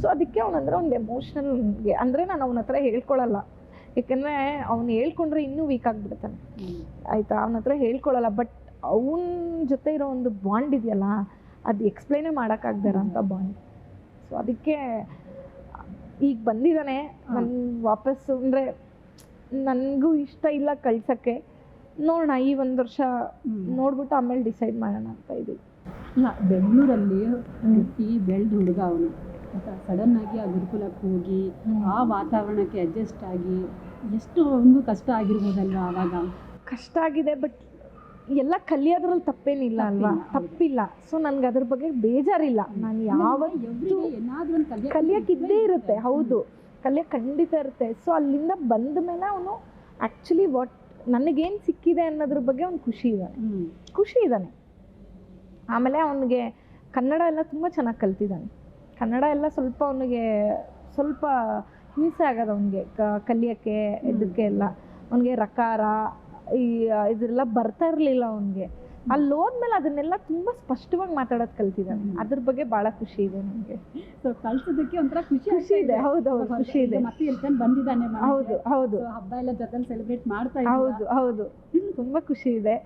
ಸೊ ಅದಕ್ಕೆ ಅವನಂದ್ರೆ ಒಂದು ಎಮೋಷ್ನಲ್ಗೆ ಅಂದರೆ ನಾನು ಅವನ ಹತ್ರ ಹೇಳ್ಕೊಳಲ್ಲ. ಯಾಕಂದರೆ ಅವ್ನು ಹೇಳ್ಕೊಂಡ್ರೆ ಇನ್ನೂ ವೀಕ್ ಆಗಿಬಿಡ್ತಾನೆ ಆಯ್ತಾ? ಅವನ ಹತ್ರ ಹೇಳ್ಕೊಳಲ್ಲ ಬಟ್ ಅವನ ಜೊತೆ ಇರೋ ಒಂದು ಬಾಂಡ್ ಇದೆಯಲ್ಲ ಅದು ಎಕ್ಸ್ಪ್ಲೈನೇ ಮಾಡೋಕ್ಕಾಗ್ದಿರೋಂಥ ಬಾಂಡ್ ಸೊ ಅದಕ್ಕೆ ಈಗ ಬಂದಿದ್ದಾನೆ. ನನ್ನ ವಾಪಸ್ಸು ಅಂದರೆ ನನಗೂ ಇಷ್ಟ ಇಲ್ಲ ಕಳ್ಸೋಕ್ಕೆ. ನೋಡೋಣ ಈ ಒಂದು ವರ್ಷ ನೋಡ್ಬಿಟ್ಟು ಆಮೇಲೆ ಡಿಸೈಡ್ ಮಾಡೋಣ ಅಂತ ಇದ್ದೀವಿ
ಬೆಂಗಳೂರಲ್ಲಿ ಹುಟ್ಟಿ ಬೆಳೆದ ಹುಡುಗ ಅವನು. ಸಡನ್ ಆಗಿ ಆ ಗುರುಕುಲಕ್ಕೆ ಹೋಗಿ ಆ ವಾತಾವರಣಕ್ಕೆ ಅಡ್ಜಸ್ಟ್ ಆಗಿ ಎಷ್ಟು ಒಂದು ಕಷ್ಟ ಆಗಿರ್ಬೋದಲ್ವಾ ಆವಾಗ?
ಕಷ್ಟ ಆಗಿದೆ ಬಟ್ ಎಲ್ಲ ಕಲಿಯೋದ್ರಲ್ಲಿ ತಪ್ಪೇನಿಲ್ಲ ಅಲ್ವಾ?
ತಪ್ಪಿಲ್ಲ,
ಸೊ ನನ್ಗೆ ಅದ್ರ ಬಗ್ಗೆ ಬೇಜಾರಿಲ್ಲ. ನಾನು
ಯಾವ ಏನಾದ್ರೂ
ಇದ್ದೇ ಇರುತ್ತೆ. ಹೌದು. ಕಲಿಯೋಕೆ ಖಂಡಿತ ಇರುತ್ತೆ. ಸೊ ಅಲ್ಲಿಂದ ಬಂದ ಮೇಲೆ ಅವನು ಆ್ಯಕ್ಚುಲಿ ವಾಟ್ ನನಗೇನು ಸಿಕ್ಕಿದೆ ಅನ್ನೋದ್ರ ಬಗ್ಗೆ ಅವ್ನು ಖುಷಿ ಇದ್ದಾನೆ ಖುಷಿ ಇದ್ದಾನೆ. ಆಮೇಲೆ ಅವನಿಗೆ ಕನ್ನಡ ಎಲ್ಲ ತುಂಬ ಚೆನ್ನಾಗಿ ಕಲ್ತಿದ್ದಾನೆ. ಕನ್ನಡ ಎಲ್ಲ ಸ್ವಲ್ಪ ಅವನಿಗೆ ಸ್ವಲ್ಪ ಹಿಂಸೆ ಆಗೋದು ಅವನಿಗೆ ಕಲಿಯೋಕ್ಕೆ ಇದಕ್ಕೆ ಎಲ್ಲ. ಅವನಿಗೆ ರಕಾರ ಈ ಇದೆಲ್ಲ ಬರ್ತಾ ಇರಲಿಲ್ಲ ಅವನಿಗೆ. ಅಲ್ಲಿ ಹೋದ್ಮೇಲೆ ಅದನ್ನೆಲ್ಲ ತುಂಬಾ ಸ್ಪಷ್ಟವಾಗಿ ಮಾತಾಡೋದು ಕಲ್ತಿದ್ದಾನೆ. ಅದ್ರ ಬಗ್ಗೆ ಬಹಳ ಖುಷಿ ಇದೆ ನನಗೆ.
ಸೊ ಕಲ್ಸೋದಕ್ಕೆ ಒಂಥರ ಖುಷಿ
ಖುಷಿ ಇದೆ. ಹೌದು ಹೌದು ಖುಷಿ ಇದೆ.
ಮತ್ತೆ ಎಲ್ಕೊಂಡು ಬಂದಿದ್ದಾನೆ.
ಹೌದು ಹೌದು.
ಹಬ್ಬ ಎಲ್ಲ ಜೊತೆಲಿ ಸೆಲೆಬ್ರೇಟ್ ಮಾಡ್ತಾ?
ಹೌದು ಹೌದು. ತುಂಬಾ ಖುಷಿ ಇದೆ.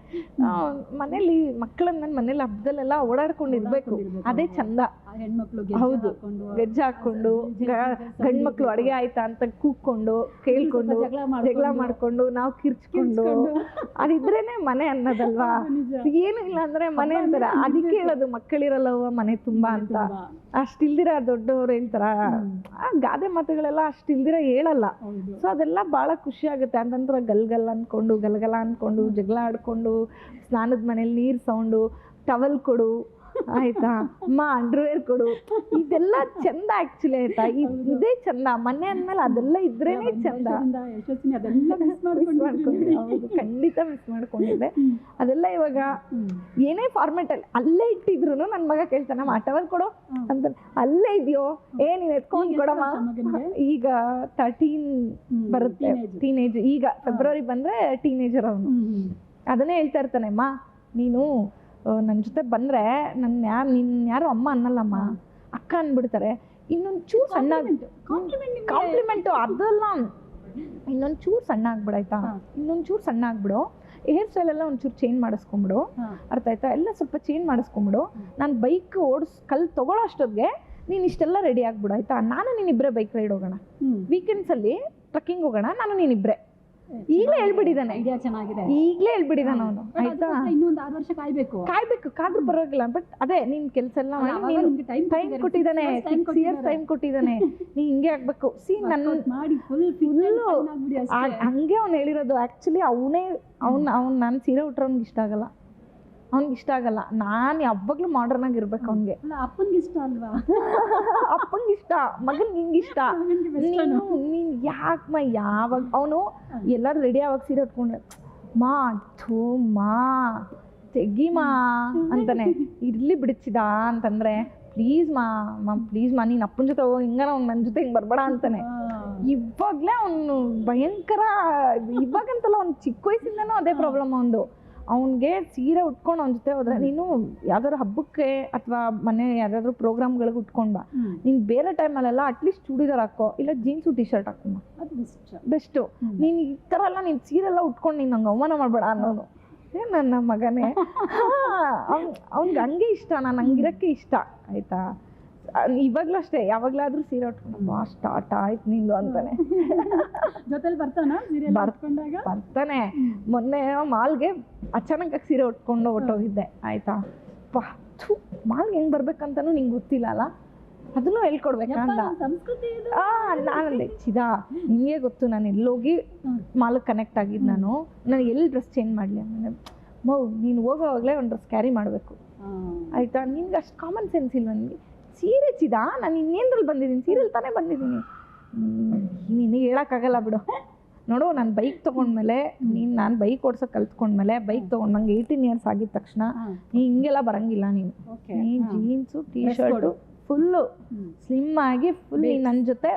ಮನೇಲಿ ಮಕ್ಕಳನ್ನ ಮನೇಲಿ ಹಬ್ಬದಲ್ಲೆಲ್ಲ
ಓಡಾಡ್ಕೊಂಡಿರ್ಬೇಕು.
ಅದೇ ಚಂದ.
ಹೆಣ್ಮಕ್ಳು
ಹೌದು.
ಗೆಜ್ಜೆ ಹಾಕೊಂಡು
ಗಂಡ್ ಮಕ್ಳು ಅಡಿಗೆ ಆಯ್ತಾ ಅಂತ ಕೂಗ್ಕೊಂಡು ಕೇಳ್ಕೊಂಡು
ಜಗಳ ಮಾಡ್ಕೊಂಡು.
ನಾವು ಕಿರ್ಚ್ಕೊಂಡು. ಅದಿದ್ರೇನೆ ಮನೆ ಅನ್ನೋದಲ್ವಾ? ಏನು ಇಲ್ಲ ಅಂದ್ರೆ ಮನೆ ಅಂತಾರ. ಅದಕ್ಕೆ ಹೇಳೋದು ಮಕ್ಕಳಿರಲ್ಲವ ಮನೆ ತುಂಬಾ ಅಂತ.
ಅಷ್ಟ್
ಅಷ್ಟಿಲ್ದಿರ ದೊಡ್ಡವ್ರು ಹೇಳ್ತಾರ? ಆ ಗಾದೆ ಮಾತುಗಳೆಲ್ಲ ಅಷ್ಟಿಲ್ದಿರ ಹೇಳಲ್ಲ. ಸೊ ಅದೆಲ್ಲ ಬಹಳ ಖುಷಿ ಆಗುತ್ತೆ. ಅಂತಂದ್ರೆ ಗಲ್ಗಲ್ ಅನ್ಕೊಂಡು ಗಲ್ಗಲ ಅನ್ಕೊಂಡು ಜಗಳ ಆಡ್ಕೊಂಡು ಸ್ನಾನದ ಮನೇಲಿ ನೀರು ಸೌಂಡು ಟವಲ್ ಕೊಡು ಆಯ್ತಾ? ಅಮ್ಮ ಅಂಡರ್ವೇರ್ ಕೊಡು. ಇದೆಲ್ಲ ಚಂದ ಆಕ್ಚುಲಿ ಆಯ್ತಾ? ಇದ್- ಇದೇ ಚಂದ. ಮನೆ ಅಂದ್ಮೇಲೆ ಅದೆಲ್ಲ ಇದ್ರೇನೆ ಚಂದ.
ವರ್ಷದಿಂದ ಯಶಸ್ವಿನಿ. ಅದೆಲ್ಲ ಮಿಸ್
ಮಿಸ್
ಮಾಡ್ಕೊಂಡು
ಮಾಡ್ಕೊಂಡಿದ್ದೆ ಹೌದು. ಖಂಡಿತ ಮಿಸ್ ಮಾಡ್ಕೊಂಡಿದ್ದೆ. ಅದೆಲ್ಲ ಇವಾಗ ಏನೇ ಫಾರ್ಮೆಟ್ ಅಲ್ಲಿ ಅಲ್ಲೇ ಇಟ್ಟಿದ್ರು ನನ್ನ ಮಗ ಕೇಳ್ತಾನೆ ಟವಲ್ ಕೊಡು. ಅಂತ ಅಲ್ಲೇ ಇದೆಯೋ? ಏ ನೀನ್ ಎತ್ಕೊಂಡ್
ಈಗ ಎಷ್ಟು
ಕೊಡಮ್ಮ
ವರ್ಷ ಮಗನಿಗೆ?
ಈಗ ತರ್ಟೀನ್
ಹ್ಮ್,
ಬರುತ್ತೆ.
teenage.
ಟೀನೇಜ್ ಈಗ ಫೆಬ್ರವರಿ ಬಂದ್ರೆ ಟೀನೇಜರ್ ಅವನು. ಅದನ್ನೇ ಹೇಳ್ತಾ ಇರ್ತಾನೆ ಅಮ್ಮ ನೀನು ನನ್ನ ಜೊತೆ ಬಂದ್ರೆ ನನ್ನ ಯಾರು ನಿನ್ನ ಯಾರು ಅಮ್ಮ ಅನ್ನಲ್ಲಮ್ಮ. ಅಕ್ಕ ಅಂದ್ಬಿಡ್ತಾರೆ ಇನ್ನೊಂದು ಚೂರು ಸಣ್ಣ ಕಾಂಪ್ಲಿಮೆಂಟು ಅದಲ್ಲ ಇನ್ನೊಂದು ಚೂರು ಸಣ್ಣ ಆಗ್ಬಿಡಾಯ್ತಾ?
ಆಯ್ತಾ
ಇನ್ನೊಂದ್ ಚೂರು ಸಣ್ಣ ಆಗ್ಬಿಡು. ಹೇರ್ ಸ್ಟೈಲ್ ಎಲ್ಲ ಒಂಚೂರು ಚೇಂಜ್ ಮಾಡಿಸ್ಕೊಂಬಿಡು. ಅರ್ಥ ಆಯ್ತಾ? ಎಲ್ಲ ಸ್ವಲ್ಪ ಚೇಂಜ್ ಮಾಡಿಸ್ಕೊಂಬಿಡು. ನಾನು ಬೈಕ್ ಓಡಿಸ್ ಕಲ್ ತೊಗೊಳೋ ಅಷ್ಟೊತ್ತಿಗೆ ನೀನು ಇಷ್ಟೆಲ್ಲ ರೆಡಿ ಆಗ್ಬಿಡು ಆಯ್ತಾ? ನಾನು ನೀನಿಬ್ಬರೇ ಬೈಕ್ ರೈಡ್ ಹೋಗೋಣ. ವೀಕೆಂಡ್ಸಲ್ಲಿ ಟ್ರಕ್ಕಿಂಗ್ ಹೋಗೋಣ ನಾನು ನೀನಿಬ್ಬರೇ ಈಗಲೇ ಹೇಳ್ಬಿಟ್ಟಿದ್ದಾನೆ.
ಐಡಿಯಾ ಚೆನ್ನಾಗಿದೆ.
ಈಗಲೇ ಹೇಳ್ಬಿಟ್ಟಿದ್ದಾನೆ ಅವನು. ಆಯ್ತಾ?
ಇನ್ನೊಂದು ಆರು ವರ್ಷ ಕಾಯ್ಬೇಕು.
ಕಾಯ್ಬೇಕು. ಕಾದ್ರೂ ಬರೋಗಿಲ್ಲ ಬಟ್ ಅದೇ ನಿನ್ ಕೆಲಸ ಎಲ್ಲ ಮಾಡಿ
time
ಟೈಮ್ ಕೊಟ್ಟಿದ್ದಾನೆ. ಸಿಕ್ಸ್ ಇಯರ್ಸ್ ಟೈಮ್ ಕೊಟ್ಟಿದ್ದಾನೆ. ನೀ ಹಿಂಗೆ ಆಗ್ಬೇಕು. ಸಿ ನನ್ನ
ಮಾಡಿ ಫುಲ್
ಫುಲ್ ಹಂಗೆ ಅವ್ನು ಹೇಳಿರೋದು. ಆಕ್ಚುಲಿ ಅವನೇ ಅವ್ನ ಅವ್ನು ನಾನು ಸೀರೆ ಉಟ್ರೆ ಅವ್ನಿಗೆ ಇಷ್ಟ ಆಗಲ್ಲ. ಅವ್ನಿಗೆ ಇಷ್ಟ ಆಗಲ್ಲ. ನಾನು ಯಾವಾಗಲೂ ಮಾಡರ್ನ್ ಆಗಿರ್ಬೇಕು ಅವ್ನಿಗೆ.
ಅಪ್ಪನಿಗೆ ಇಷ್ಟ ಅಲ್ವಾ?
ಅಪ್ಪಂಗೆ ಇಷ್ಟ. ಮಗನ್ ನಿಂಗೆ ಇಷ್ಟ. ನೀನು ನೀನು ಯಾಕಮ್ಮ ಯಾವಾಗ ಅವನು ಎಲ್ಲರೂ ರೆಡಿ ಆವಾಗ ಸೀರೆ ಉಟ್ಕೊಂಡ್ರೆ ಮಾ ಥೂ ಮಾ ತೆಗಿಮಾ ಅಂತಾನೆ. ಇರ್ಲಿ ಬಿಡಿಸಿದ ಅಂತಂದ್ರೆ ಪ್ಲೀಸ್ ಮಾ ಮಾ ಪ್ಲೀಸ್ ಮಾ ನೀನು ಅಪ್ಪನ ಜೊತೆ ಹೋಗಿ ಹಿಂಗಾರ ಅವ್ನು ನನ್ನ ಜೊತೆ ಹಿಂಗೆ ಬರಬೇಡ ಅಂತಾನೆ. ಇವಾಗಲೇ ಅವನು ಭಯಂಕರ ಇವಾಗಂತಲ್ಲ ಅವ್ನು ಚಿಕ್ಕ ವಯಸ್ಸಿಂದನೂ ಅದೇ ಪ್ರಾಬ್ಲಮ್ ಅವನದು. ಅವನಿಗೆ ಸೀರೆ ಉಟ್ಕೊಂಡು ಅವನ ಜೊತೆ ಹೋದ್ರೆ ನೀನು ಯಾವ್ದಾದ್ರು ಹಬ್ಬಕ್ಕೆ ಅಥವಾ ಮನೆ ಯಾವ್ದಾದ್ರು ಪ್ರೋಗ್ರಾಮ್ಗಳಿಗೆ ಉಟ್ಕೊಂಡು ಬಾ. ನೀನು ಬೇರೆ ಟೈಮಲ್ಲೆಲ್ಲ ಅಟ್ಲೀಸ್ಟ್ ಚೂಡಿದಾರ್ ಹಾಕೋ ಇಲ್ಲ ಜೀನ್ಸು ಟಿ ಶರ್ಟ್ ಹಾಕೋ.
ಅದು ಬೆಸ್ಟ್
ಬೆಸ್ಟು ನೀನು ಈ ಥರ ಎಲ್ಲ ನೀನು ಸೀರೆ ಎಲ್ಲ ಉಟ್ಕೊಂಡು ನೀನು ನಂಗೆ ಅವಮಾನ ಮಾಡಬೇಡ ಅನ್ನೋದು. ಏ ನನ್ನ ಮಗನೇ. ಅವ್ನು ಅವ್ನಿಗೆ ಹಂಗೆ ಇಷ್ಟ ನಾನು ಹಂಗಿರಕ್ಕೆ ಇಷ್ಟ ಆಯ್ತಾ? ಇವಾಗಲೂ ಅಷ್ಟೇ ಯಾವಾಗ್ಲಾದ್ರೂ ಸೀರೆ ಉಟ್ಕೊಂಡು ಸ್ಟಾರ್ಟ್ ಆಯ್ತು ನಿಂದು ಅಂತಾನೆ.
ಜೊತೆಲಿ ಬರ್ತಾನ ಬರ್ಕೊಂಡಾಗ
ಬರ್ತಾನೆ. ಮೊನ್ನೆ ಮಾಲ್ಗೆ ಅಚಾನಕ್ ಸೀರೆ ಉಟ್ಕೊಂಡು ಹೊಟ್ಟೋಗಿದ್ದೆ ಆಯ್ತಾ? ಪಾ ಥೂ ಮಾಲ್ಗೆ ಹೆಂಗ್ ಬರ್ಬೇಕಂತನೂ ನಿಂಗೆ ಗೊತ್ತಿಲ್ಲ ಅಲ್ಲ ಅದನ್ನು ಹೇಳ್ಕೊಡ್ಬೇಕಂತ. ನಾನಂದೆ ಚಿದಾ ನಿಮಗೆ ಗೊತ್ತು ನಾನು ಎಲ್ಲೋಗಿ
ಮಾಲ್
ಮಾಲಕ್ಕೆ ಕನೆಕ್ಟ್ ಆಗಿದ್ದು ನಾನು. ನಾನು ಎಲ್ಲಿ ಡ್ರೆಸ್ ಚೇಂಜ್ ಮಾಡಲಿ ಆಮೇಲೆ ಮೌ ನೀನು ಹೋಗೋವಾಗಲೇ ಒಂದು ಡ್ರೆಸ್ ಕ್ಯಾರಿ ಮಾಡಬೇಕು. ಆಯ್ತಾ? ನಿನ್ಗೆ ಅಷ್ಟು ಕಾಮನ್ ಸೆನ್ಸ್ ಇಲ್ವ ನಿನಗೆ ಸೀರೆ ಚಿದ ನಾನು ಇನ್ನೇಂದ್ರಲ್ಲಿ ಬಂದಿದ್ದೀನಿ? ಸೀರೆಲ್ ತಾನೇ ಬಂದಿದ್ದೀನಿ. ನೀನು ಹೇಳೋಕ್ಕಾಗಲ್ಲ ಬಿಡು. ನೋಡು ನಾನು ಬೈಕ್ ತೊಗೊಂಡ್ಮೇಲೆ ನೀನು ನಾನು ಬೈಕ್ ಓಡ್ಸೋಕೆ ಕಲ್ತ್ಕೊಂಡ್ಮೇಲೆ ಬೈಕ್ ತೊಗೊಂಡು ನಂಗೆ ಏಯ್ಟೀನ್ ಇಯರ್ಸ್ ಆಗಿದ ತಕ್ಷಣ ನೀ ಹಿಂಗೆಲ್ಲ ಬರಂಗಿಲ್ಲ ನೀನು. ನೀ jeans T shirt full. Slim ಆಗಿ ಫುಲ್ ನೀನು ನನ್ನ ಜೊತೆ?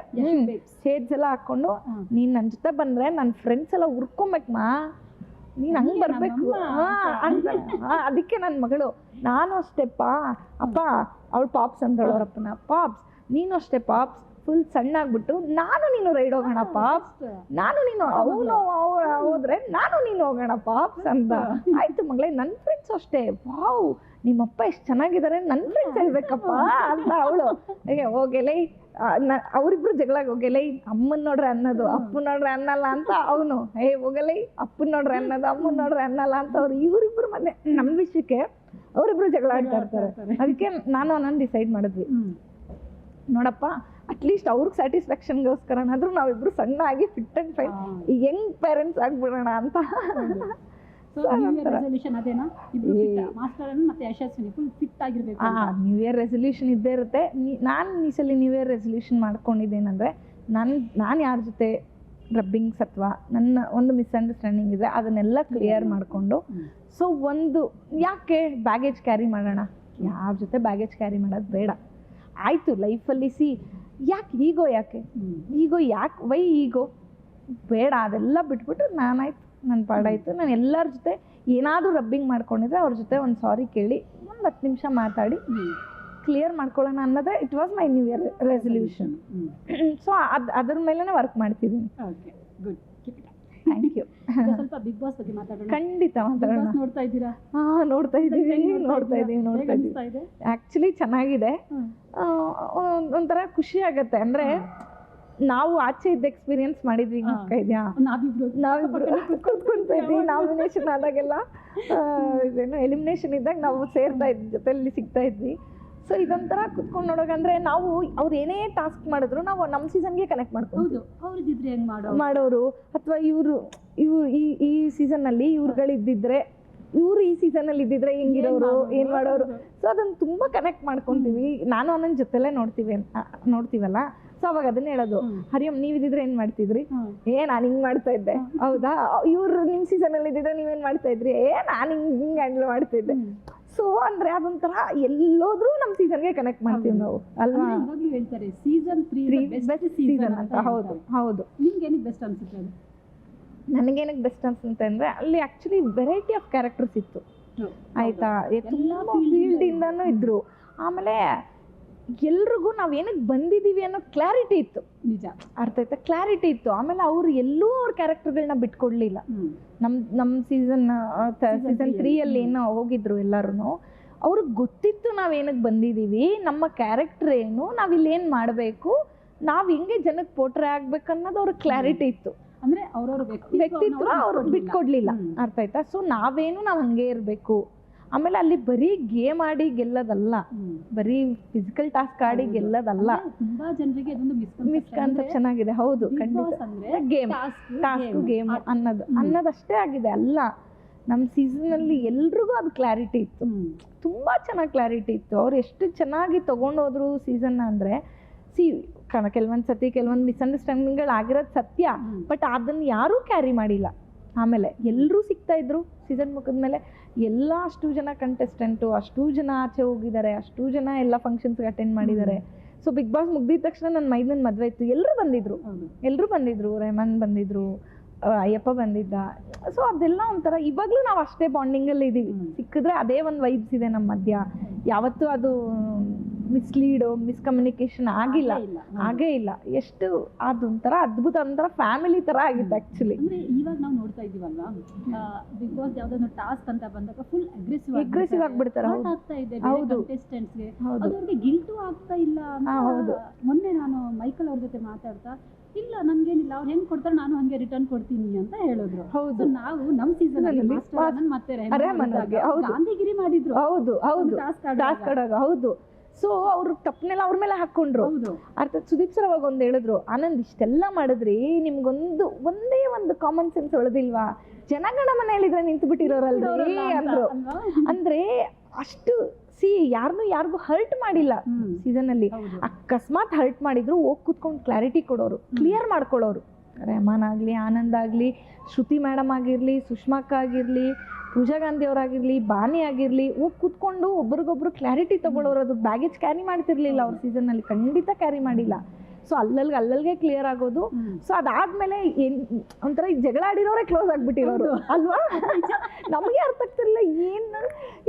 ಶೇಡ್ಸ್ ಎಲ್ಲ
ಹಾಕ್ಕೊಂಡು.
ನೀನು ನನ್ನ ಜೊತೆ ಬಂದರೆ ನನ್ನ ಫ್ರೆಂಡ್ಸ್ ಎಲ್ಲ ಉರ್ಕೊಬೇಕಮ್ಮ ನೀನು ಹಂಗ್ ಬರ್ಬೇಕು. ಅದಕ್ಕೆ ನನ್ನ ಮಗಳು. ನಾನು ಅಷ್ಟೇಪ್ಪ ಅಪ್ಪ ಅವಳು ಪಾಪ್ಸ್ ಅಂದಳು. ಅವರಪ್ಪನ ಪಾಪ್ಸ್. ನೀನು ಅಷ್ಟೇ ಪಾಪ್ಸ್. ಫುಲ್ ಸಣ್ಣ ಆಗ್ಬಿಟ್ಟು ನಾನು ನೀನು ರೈಡ್ ಹೋಗೋಣ ಪಾಪ್ಸ್ ನಾನು ನೀನು ಅವನು ಹೋದ್ರೆ ನಾನು ನೀನು ಹೋಗೋಣ ಪಾಪ್ಸ್ ಅಂತ. ಆಯ್ತು ಮಗಳೇ ನನ್ನ ಫ್ರೆಂಡ್ಸ್ ಅಷ್ಟೇ. ವಾವ್ ನಿಮ್ಮಪ್ಪ ಎಷ್ಟು ಚೆನ್ನಾಗಿದ್ದಾರೆ ನನ್ನ ಫ್ರೆಂಡ್ಸ್ ಹೇಳ್ಬೇಕಪ್ಪ ಅಂತ ಅವಳು. ಹೇಗೆ ಹೋಗೆಲೈ ಅವರಿಬ್ರು ಜಗಳ ಹೋಗೆಲೈ ಅಮ್ಮನ್ ನೋಡ್ರೆ ಅನ್ನೋದು ಅಪ್ಪನ್ ನೋಡ್ರೆ ಅನ್ನಲ್ಲ ಅಂತ ಅವನು. ಹೇ ಹೋಗಲೇ ಅಪ್ಪನ್ ನೋಡ್ರೆ ಅನ್ನೋದು ಅಮ್ಮನ್ ನೋಡ್ರೆ ಅನ್ನಲ್ಲ ಅಂತ ಅವ್ರು ಇವರಿಬ್ರು ಮನೆ ನಮ್ಮ ವಿಷಯಕ್ಕೆ ಅವರಿಬ್ರು ಜಗಳ ಆಡ್ತಾ ಇರ್ತಾರೆ. ಅದಕ್ಕೆ ನಾನು ನಾನು ಡಿಸೈಡ್ ಮಾಡಿದ್ವಿ. ನೋಡಪ್ಪ ಅಟ್ಲೀಸ್ಟ್ ಅವ್ರಿಗೆ ಸ್ಯಾಟಿಸ್ಫ್ಯಾಕ್ಷನ್ಗೋಸ್ಕರನಾದ್ರೂ ನಾವಿಬ್ರು ಸಣ್ಣ ಆಗಿ fit and fine young parents ಆಗ್ಬಿಡೋಣ ಅಂತ. ನ್ಯೂ ಇಯರ್ ರೆಸೊಲ್ಯೂಷನ್ ಇದ್ದೇ ಇರುತ್ತೆ. ನಾನು ಈ ಸಲ ನ್ಯೂ ಇಯರ್ ರೆಸೊಲ್ಯೂಷನ್ ಮಾಡ್ಕೊಂಡಿದ್ದೇನೆಂದರೆ ನನ್ನ ನಾನು ಯಾರ ಜೊತೆ ರಬ್ಬಿಂಗ್ಸ್ ಅಥವಾ ನನ್ನ ಒಂದು ಮಿಸ್ಅಂಡರ್ಸ್ಟ್ಯಾಂಡಿಂಗ್ ಇದೆ ಅದನ್ನೆಲ್ಲ ಕ್ಲಿಯರ್ ಮಾಡಿಕೊಂಡು. ಸೊ ಒಂದು ಯಾಕೆ ಬ್ಯಾಗೇಜ್ ಕ್ಯಾರಿ ಮಾಡೋಣ? ಯಾರ ಜೊತೆ ಬ್ಯಾಗೇಜ್ ಕ್ಯಾರಿ ಮಾಡೋದು ಬೇಡ. ಆಯಿತು ಲೈಫಲ್ಲಿ ಸಿ ಯಾಕೆ ಈಗೋ ಯಾಕೆ. ಈಗೋ ಯಾಕೆ? ವೈ ಈಗೋ ಬೇಡ ಅದೆಲ್ಲ ಬಿಟ್ಬಿಟ್ಟು ನಾನಾಯ್ತು ನನ್ನ ಪಾಡಾಯಿತು. ನಾನು ಎಲ್ಲರ ಜೊತೆ ಏನಾದರೂ ರಬ್ಬಿಂಗ್ ಮಾಡ್ಕೊಂಡಿದ್ರೆ ಅವ್ರ ಜೊತೆ ಒಂದು ಸಾರಿ ಕೇಳಿ ಒಂದು ಹತ್ತು ನಿಮಿಷ ಮಾತಾಡಿ ಕ್ಲಿಯರ್ ಮಾಡ್ಕೊಳ್ಳೋಣ ಅನ್ನೋದೇ it was my new year resolution so ಅದು ಅದ್ರ ಮೇಲೇ ವರ್ಕ್ ಮಾಡ್ತಿದ್ದೀನಿ.
ಓಕೆ ಗುಡ್
ಥ್ಯಾಂಕ್ ಯು
ಸ್ವಲ್ಪ ಬಿಗ್ ಬಾಸ್ ಬಗ್ಗೆ ಮಾತಾಡೋಣ.
ಖಂಡಿತ ಮಾತಾಡೋಣ.
ನೋಡ್ತಾ ಇದ್ದೀರಾ?
ಹಾ ನೋಡ್ತಾ ಇದ್ದೀವಿ ನೋಡ್ತಾ ಇದ್ದೀವಿ ನೋಡ್ತಾ ಇದ್ದೀವಿ. ಆಕ್ಚುಲಿ ಚೆನ್ನಾಗಿದೆ. ಒಂಥರ ಖುಷಿ ಆಗತ್ತೆ. ಅಂದ್ರೆ ನಾವು ಆಚೆ ಇದ್ದ ಎಕ್ಸ್ಪೀರಿಯನ್ಸ್ ಮಾಡಿದ್ವಿ ಇದೆಯಾ?
ನಾವಿಬ್ರು
ಕೂತ್ಕೊಂತ ಇದ್ವಿ ನಾಮಿನೇಷನ್ ಆದಾಗೆಲ್ಲ ಇದೇನು ಎಲಿಮಿನೇಷನ್ ಇದ್ದಾಗ ನಾವು ಸೇರ್ತಾ ಇದ್ವಿ ಜೊತೆಲಿ ಸಿಗ್ತಾ ಇದ್ವಿ. ಸೊ ಇದೊಂಥರ ಕುತ್ಕೊಂಡು ನೋಡೋಕಂದ್ರೆ ನಾವು ಅವ್ರು ಏನೇ ಟಾಸ್ಕ್ ಮಾಡಿದ್ರು ನಾವು ನಮ್ಮ ಸೀಸನ್ಗೆ ಕನೆಕ್ಟ್ ಮಾಡ್ಕೊಂಡು
ಹೌದು ಅವ್ರಿದ್ರೆ ಹೆಂಗ್ ಮಾಡೋ
ಮಾಡೋರು ಅಥವಾ ಇವರು ಇವ್ರು ಈ ಈ ಸೀಸನ್ನಲ್ಲಿ ಇವ್ರುಗಳಿದ್ದಿದ್ರೆ ಇವರು ಈ ಸೀಸನಲ್ಲಿ ಇದ್ದಿದ್ರೆ ಹೆಂಗಿರೋರು ಏನ್ ಮಾಡೋರು? ಸೊ ಅದನ್ನ ತುಂಬಾ ಕನೆಕ್ಟ್ ಮಾಡ್ಕೊಂತೀವಿ. ನಾನು ಅನ್ನೋ ಜೊತೆಲೇ ನೋಡ್ತೀವಿ ನೋಡ್ತೀವಲ್ಲ? ಸೊ ಅವಾಗ ಅದನ್ನ ಹೇಳೋದು
ಹ್ಮ್.
ಹರಿಯಮ್ ನೀವಿದ್ರೆ ಏನ್ ಮಾಡ್ತಿದ್ರಿ. ಏ ನಾನು ಹಿಂಗ್ ಮಾಡ್ತಾ ಇದ್ದೆ. ಹೌದಾ? ಇವ್ರು ನಿಮ್ ಸೀಸನ್ ಅಲ್ಲಿ ಇದ್ದಿದ್ರೆ ನೀವೇನ್ ಮಾಡ್ತಾ ಇದ್ರಿ? ಏ ನಾನು ಹಿಂಗ್ ಹಿಂಗ್ ಹ್ಯಾಂಡಲ್ ಮಾಡ್ತಾ ಇದ್ದೆ. ಸೊ ಅಂದ್ರೆ ಅದೊಂಥರ ಎಲ್ಲೋದ್ರೂ ನಮ್ಮ ಸೀಸನ್ಗೆ ಕನೆಕ್ಟ್ ಮಾಡ್ತೀವಿ ನಾವು ಅಲ್ವಾ?
ಹೇಳ್ತಾರೆ ಸೀಸನ್ ತ್ರೀ
ಬೆಸ್ಟ್ ಸೀಸನ್ ಅಂತ ಹೌದು ಹೌದು.
ನಿಮ್ಗೆ ಏನಕ್ಕೆ ಬೆಸ್ಟ್ ಅನ್ಸುತ್ತೆ
ನನಗೇನಕ್ಕೆ ಬೆಸ್ಟ್ ಅನ್ಸುತ್ತೆ ಅಂದ್ರೆ ಅಲ್ಲಿ ಆಕ್ಚುಲಿ ವೆರೈಟಿ ಆಫ್ ಕ್ಯಾರೆಕ್ಟರ್ಸ್ ಇತ್ತು. ಆಯ್ತಾ?
ಎಲ್ಲ
ಫೀಲ್ಡಿಂದನೂ ಇದ್ರು. ಆಮೇಲೆ ಎಲ್ರಿಗೂ ನಾವ್ ಏನಕ್ಕೆ ಬಂದಿದೀವಿ ಅನ್ನೋ ಕ್ಲಾರಿಟಿ ಇತ್ತು.
ನಿಜ.
ಅರ್ಥ ಆಯ್ತಾ? ಕ್ಲಾರಿಟಿ ಇತ್ತು. ಆಮೇಲೆ ಅವ್ರು ಎಲ್ಲೂ ಅವ್ರ ಕ್ಯಾರೆಕ್ಟರ್ಗಳನ್ನ ಬಿಟ್ಕೊಡ್ಲಿಲ್ಲ.
ನಮ್ಮ
ನಮ್ ನಮ್ ಸೀಸನ್ ಸೀಸನ್
ತ್ರೀಯಲ್ಲಿ
ತ್ರೀ ಅಲ್ಲಿ.
ಅಲ್ಲಿ.
ಏನೋ ಹೋಗಿದ್ರು ಎಲ್ಲರೂ ಅವ್ರಿಗೆ ಗೊತ್ತಿತ್ತು ನಾವ್ ಏನಕ್ಕೆ ಬಂದಿದೀವಿ ನಮ್ಮ ಕ್ಯಾರೆಕ್ಟರ್ ಏನು ನಾವ್ ಇಲ್ಲಿ ಏನ್ ಮಾಡ್ಬೇಕು ನಾವ್ ಹೆಂಗೆ ಜನಕ್ಕೆ ಪೋಟ್ರೆ ಆಗ್ಬೇಕು ಅನ್ನೋದು ಅವ್ರ ಕ್ಲಾರಿಟಿ ಇತ್ತು.
ಅಂದ್ರೆ ಅವ್ರವ್ರ
ವ್ಯಕ್ತಿತ್ವ ಅವ್ರು ಬಿಟ್ಕೊಡ್ಲಿಲ್ಲ. ಅರ್ಥ ಆಯ್ತಾ? ಸೊ ನಾವೇನು ನಾವ್ ಹಂಗೆ ಇರ್ಬೇಕು? ಆಮೇಲೆ ಅಲ್ಲಿ ಬರೀ ಗೇಮ್ ಆಡಿ ಗೆಲ್ಲೋದಲ್ಲ ಬರೀ ಫಿಸಿಕಲ್ ಟಾಸ್ಕ್ ಆಡಿ ಗೆಲ್ಲದಲ್ಲ.
ತುಂಬಾ ಜನರಿಗೆ ಅದೊಂದು
ಮಿಸ್ಕನ್ಸೆಪ್ಷನ್ ಆಗಿದೆ. ಹೌದು ಖಂಡಿತ. ಗೇಮ್ ಟಾಸ್ಕ್ ಗೇಮ್ ಅನ್ನೋದು ಅನ್ನೋದಷ್ಟೇ ಆಗಿದೆ. ಅಲ್ಲ ನಮ್ಮ ಸೀಸನ್ ಅಲ್ಲಿ ಎಲ್ರಿಗೂ ಅದು ಕ್ಲಾರಿಟಿ ಇತ್ತು. ತುಂಬಾ ಚೆನ್ನಾಗಿ ಕ್ಲಾರಿಟಿ ಇತ್ತು. ಅವ್ರು ಎಷ್ಟು ಚೆನ್ನಾಗಿ ತಗೊಂಡೋದ್ರು ಸೀಸನ್ ಅಂದ್ರೆ ಸಿ ಕೆಲವೊಂದ್ ಸತಿ ಕೆಲವೊಂದು ಮಿಸ್ಅಂಡರ್ಸ್ಟ್ಯಾಂಡಿಂಗ್ಗಳು ಆಗಿರೋದು ಸತ್ಯ. ಬಟ್ ಅದನ್ನ ಯಾರೂ ಕ್ಯಾರಿ ಮಾಡಿಲ್ಲ. ಆಮೇಲೆ ಎಲ್ಲರೂ ಸಿಗ್ತಾ ಇದ್ರು ಸೀಸನ್ ಮುಗಿದ್ಮೇಲೆ. ಎಲ್ಲ ಅಷ್ಟು ಜನ ಕಂಟೆಸ್ಟೆಂಟು ಅಷ್ಟು ಜನ ಆಚೆ ಹೋಗಿದ್ದಾರೆ ಅಷ್ಟು ಜನ ಎಲ್ಲ ಫಂಕ್ಷನ್ಸ್ಗೆ ಅಟೆಂಡ್ ಮಾಡಿದ್ದಾರೆ. ಸೊ ಬಿಗ್ ಬಾಸ್ ಮುಗ್ದಿದ ತಕ್ಷಣ ನನ್ನ ಮೈದನ್ ಮದುವೆ ಇತ್ತು ಎಲ್ಲರೂ ಬಂದಿದ್ರು. ಎಲ್ಲರೂ ಬಂದಿದ್ರು. ರೆಹಮಾನ್ ಬಂದಿದ್ರು ಅಯ್ಯಪ್ಪ ಬಂದಿದ್ದ. ಸೊ ಅದೆಲ್ಲ ಒಂಥರ ಇವಾಗಲೂ ನಾವು ಅಷ್ಟೇ ಬಾಂಡಿಂಗಲ್ಲಿ ಇದ್ದೀವಿ. ಸಿಕ್ಕಿದ್ರೆ ಅದೇ ಒಂದು ವೈಬ್ಸ್ ಇದೆ ನಮ್ಮ ಮಧ್ಯ. ಯಾವತ್ತೂ ಅದು ಮಿಸ್ಲೀಡು ಮಿಸ್ಕಮ್ಯುನಿಕೇಶನ್ ಆಗಿಲ್ಲ
ಹಾಗೇ ಇಲ್ಲ.
ಎಷ್ಟು ಅದೊಂಥರ ಅದ್ಭುತ ಒಂಥರ ಫ್ಯಾಮಿಲಿ ತರ ಆಗಿತ್ತು ಆಕ್ಚುಲಿ
ಅಂದ್ರೆ ಇವಾಗ ನಾವು ನೋಡ್ತಾ ಇದೀವಲ್ವಾ ಬಿಗ್ ಬಾಸ್ ಯಾವ್ದೊಂದು ಟಾಸ್ಕ್ ಅಂತ ಬಂದಾಗ ಫುಲ್ ಅಗ್ರೆಸಿವ್
ಅಗ್ರೆಸಿವ್ ಆಗ್ಬಿಡ್ತಾರೆ.
ಆಗ್ತಾ ಇದೆ
ಹೌದು.
contestants ಗೆ
ಹೌದು.
ಅವ್ರಿಗೆ ಗಿಲ್ಟು ಆಗ್ತಾ ಇಲ್ಲ ಅಂತ
ಹೌದು.
ಮೊನ್ನೆ ನಾನು ಮೈಕಲ್ ಅವ್ರ ಜೊತೆ ಮಾತಾಡ್ತಾ ಇಲ್ಲ ನನ್ಗೇನಿಲ್ಲ ಅವ್ರು ಹೆಂಗ್ ಕೊಡ್ತಾರೆ ನಾನು ಹಂಗೆ ರಿಟರ್ನ್ ಕೊಡ್ತೀನಿ ಅಂತ ಹೇಳಿದ್ರು
ಹೌದು.
ನಾವು ನಮ್ ಸೀಸನ್ ಅಲ್ಲಿ ಮತ್ತೆ. ಗಾಂಧಿಗಿರಿ ಮಾಡಿದ್ರು
ಹೌದು ಹೌದು
ಟಾಸ್ಕ್
ಹೌದು ಸೊ ಅವ್ರ ತಪ್ಪನೆಲ್ಲ ಅವ್ರ ಮೇಲೆ ಹಾಕೊಂಡ್ರು. ಅರ್ಥಾತ್ ಸುದೀಪ್ ಸರ್ ಅವಾಗ ಒಂದು ಹೇಳಿದ್ರು ಆನಂದ್ ಇಷ್ಟೆಲ್ಲ ಮಾಡಿದ್ರಿ ನಿಮ್ಗೊಂದು ಒಂದೇ ಒಂದು ಕಾಮನ್ ಸೆನ್ಸ್ ಉಳಿದಿಲ್ವಾ ಜನಗಣ ಮನೆಯಲ್ಲಿದ್ರೆ ನಿಂತು ಬಿಟ್ಟಿರೋರಲ್ರಿ ಅಂದ್ರು. ಅಂದ್ರೆ ಅಷ್ಟು ಸಿ ಯಾರನ್ನೂ ಯಾರಿಗೂ ಹರ್ಟ್ ಮಾಡಿಲ್ಲ. ಸೀಸನ್ ಅಲ್ಲಿ. ಅಕಸ್ಮಾತ್ ಹರ್ಟ್ ಮಾಡಿದ್ರು ಹೋಗಿ ಕೂತ್ಕೊಂಡು ಕ್ಲಾರಿಟಿ ಕೊಡೋರು ಕ್ಲಿಯರ್ ಮಾಡ್ಕೊಳ್ಳೋರು. ರೆಹಮಾನ್ ಆಗಲಿ ಆನಂದ್ ಆಗಲಿ ಶ್ರುತಿ ಮೇಡಮ್ ಆಗಿರಲಿ ಸುಷ್ಮಾಕ್ಕ ಆಗಿರಲಿ ಪೂಜಾ ಗಾಂಧಿ ಅವರಾಗಿರ್ಲಿ ಬಾನಿ ಆಗಿರಲಿ ಹೋಗಿ ಕೂತ್ಕೊಂಡು ಒಬ್ರಿಗೊಬ್ರು ಕ್ಲಾರಿಟಿ ತಗೊಳ್ಳೋರು ಅದು ಬ್ಯಾಗೇಜ್ ಕ್ಯಾರಿ ಮಾಡ್ತಿರ್ಲಿಲ್ಲ ಅವ್ರ ಸೀಸನ್ನಲ್ಲಿ ಖಂಡಿತ ಕ್ಯಾರಿ ಮಾಡಿಲ್ಲ. ಸೊ ಅಲ್ಲಲ್ಗೆ ಅಲ್ಲಲ್ಗೆ ಕ್ಲಿಯರ್ ಆಗೋದು. ಸೊ ಅದಾದ್ಮೇಲೆ ಏನ್ ಒಂಥರ ಈ ಜಗಳ ಆಡಿರೋರೆ ಕ್ಲೋಸ್ ಆಗ್ಬಿಟ್ಟಿರೋರು. ಅಲ್ವಾ? ನಮಗೆ ಅರ್ಥ ಆಗ್ತಿರ್ಲಿಲ್ಲ ಏನ್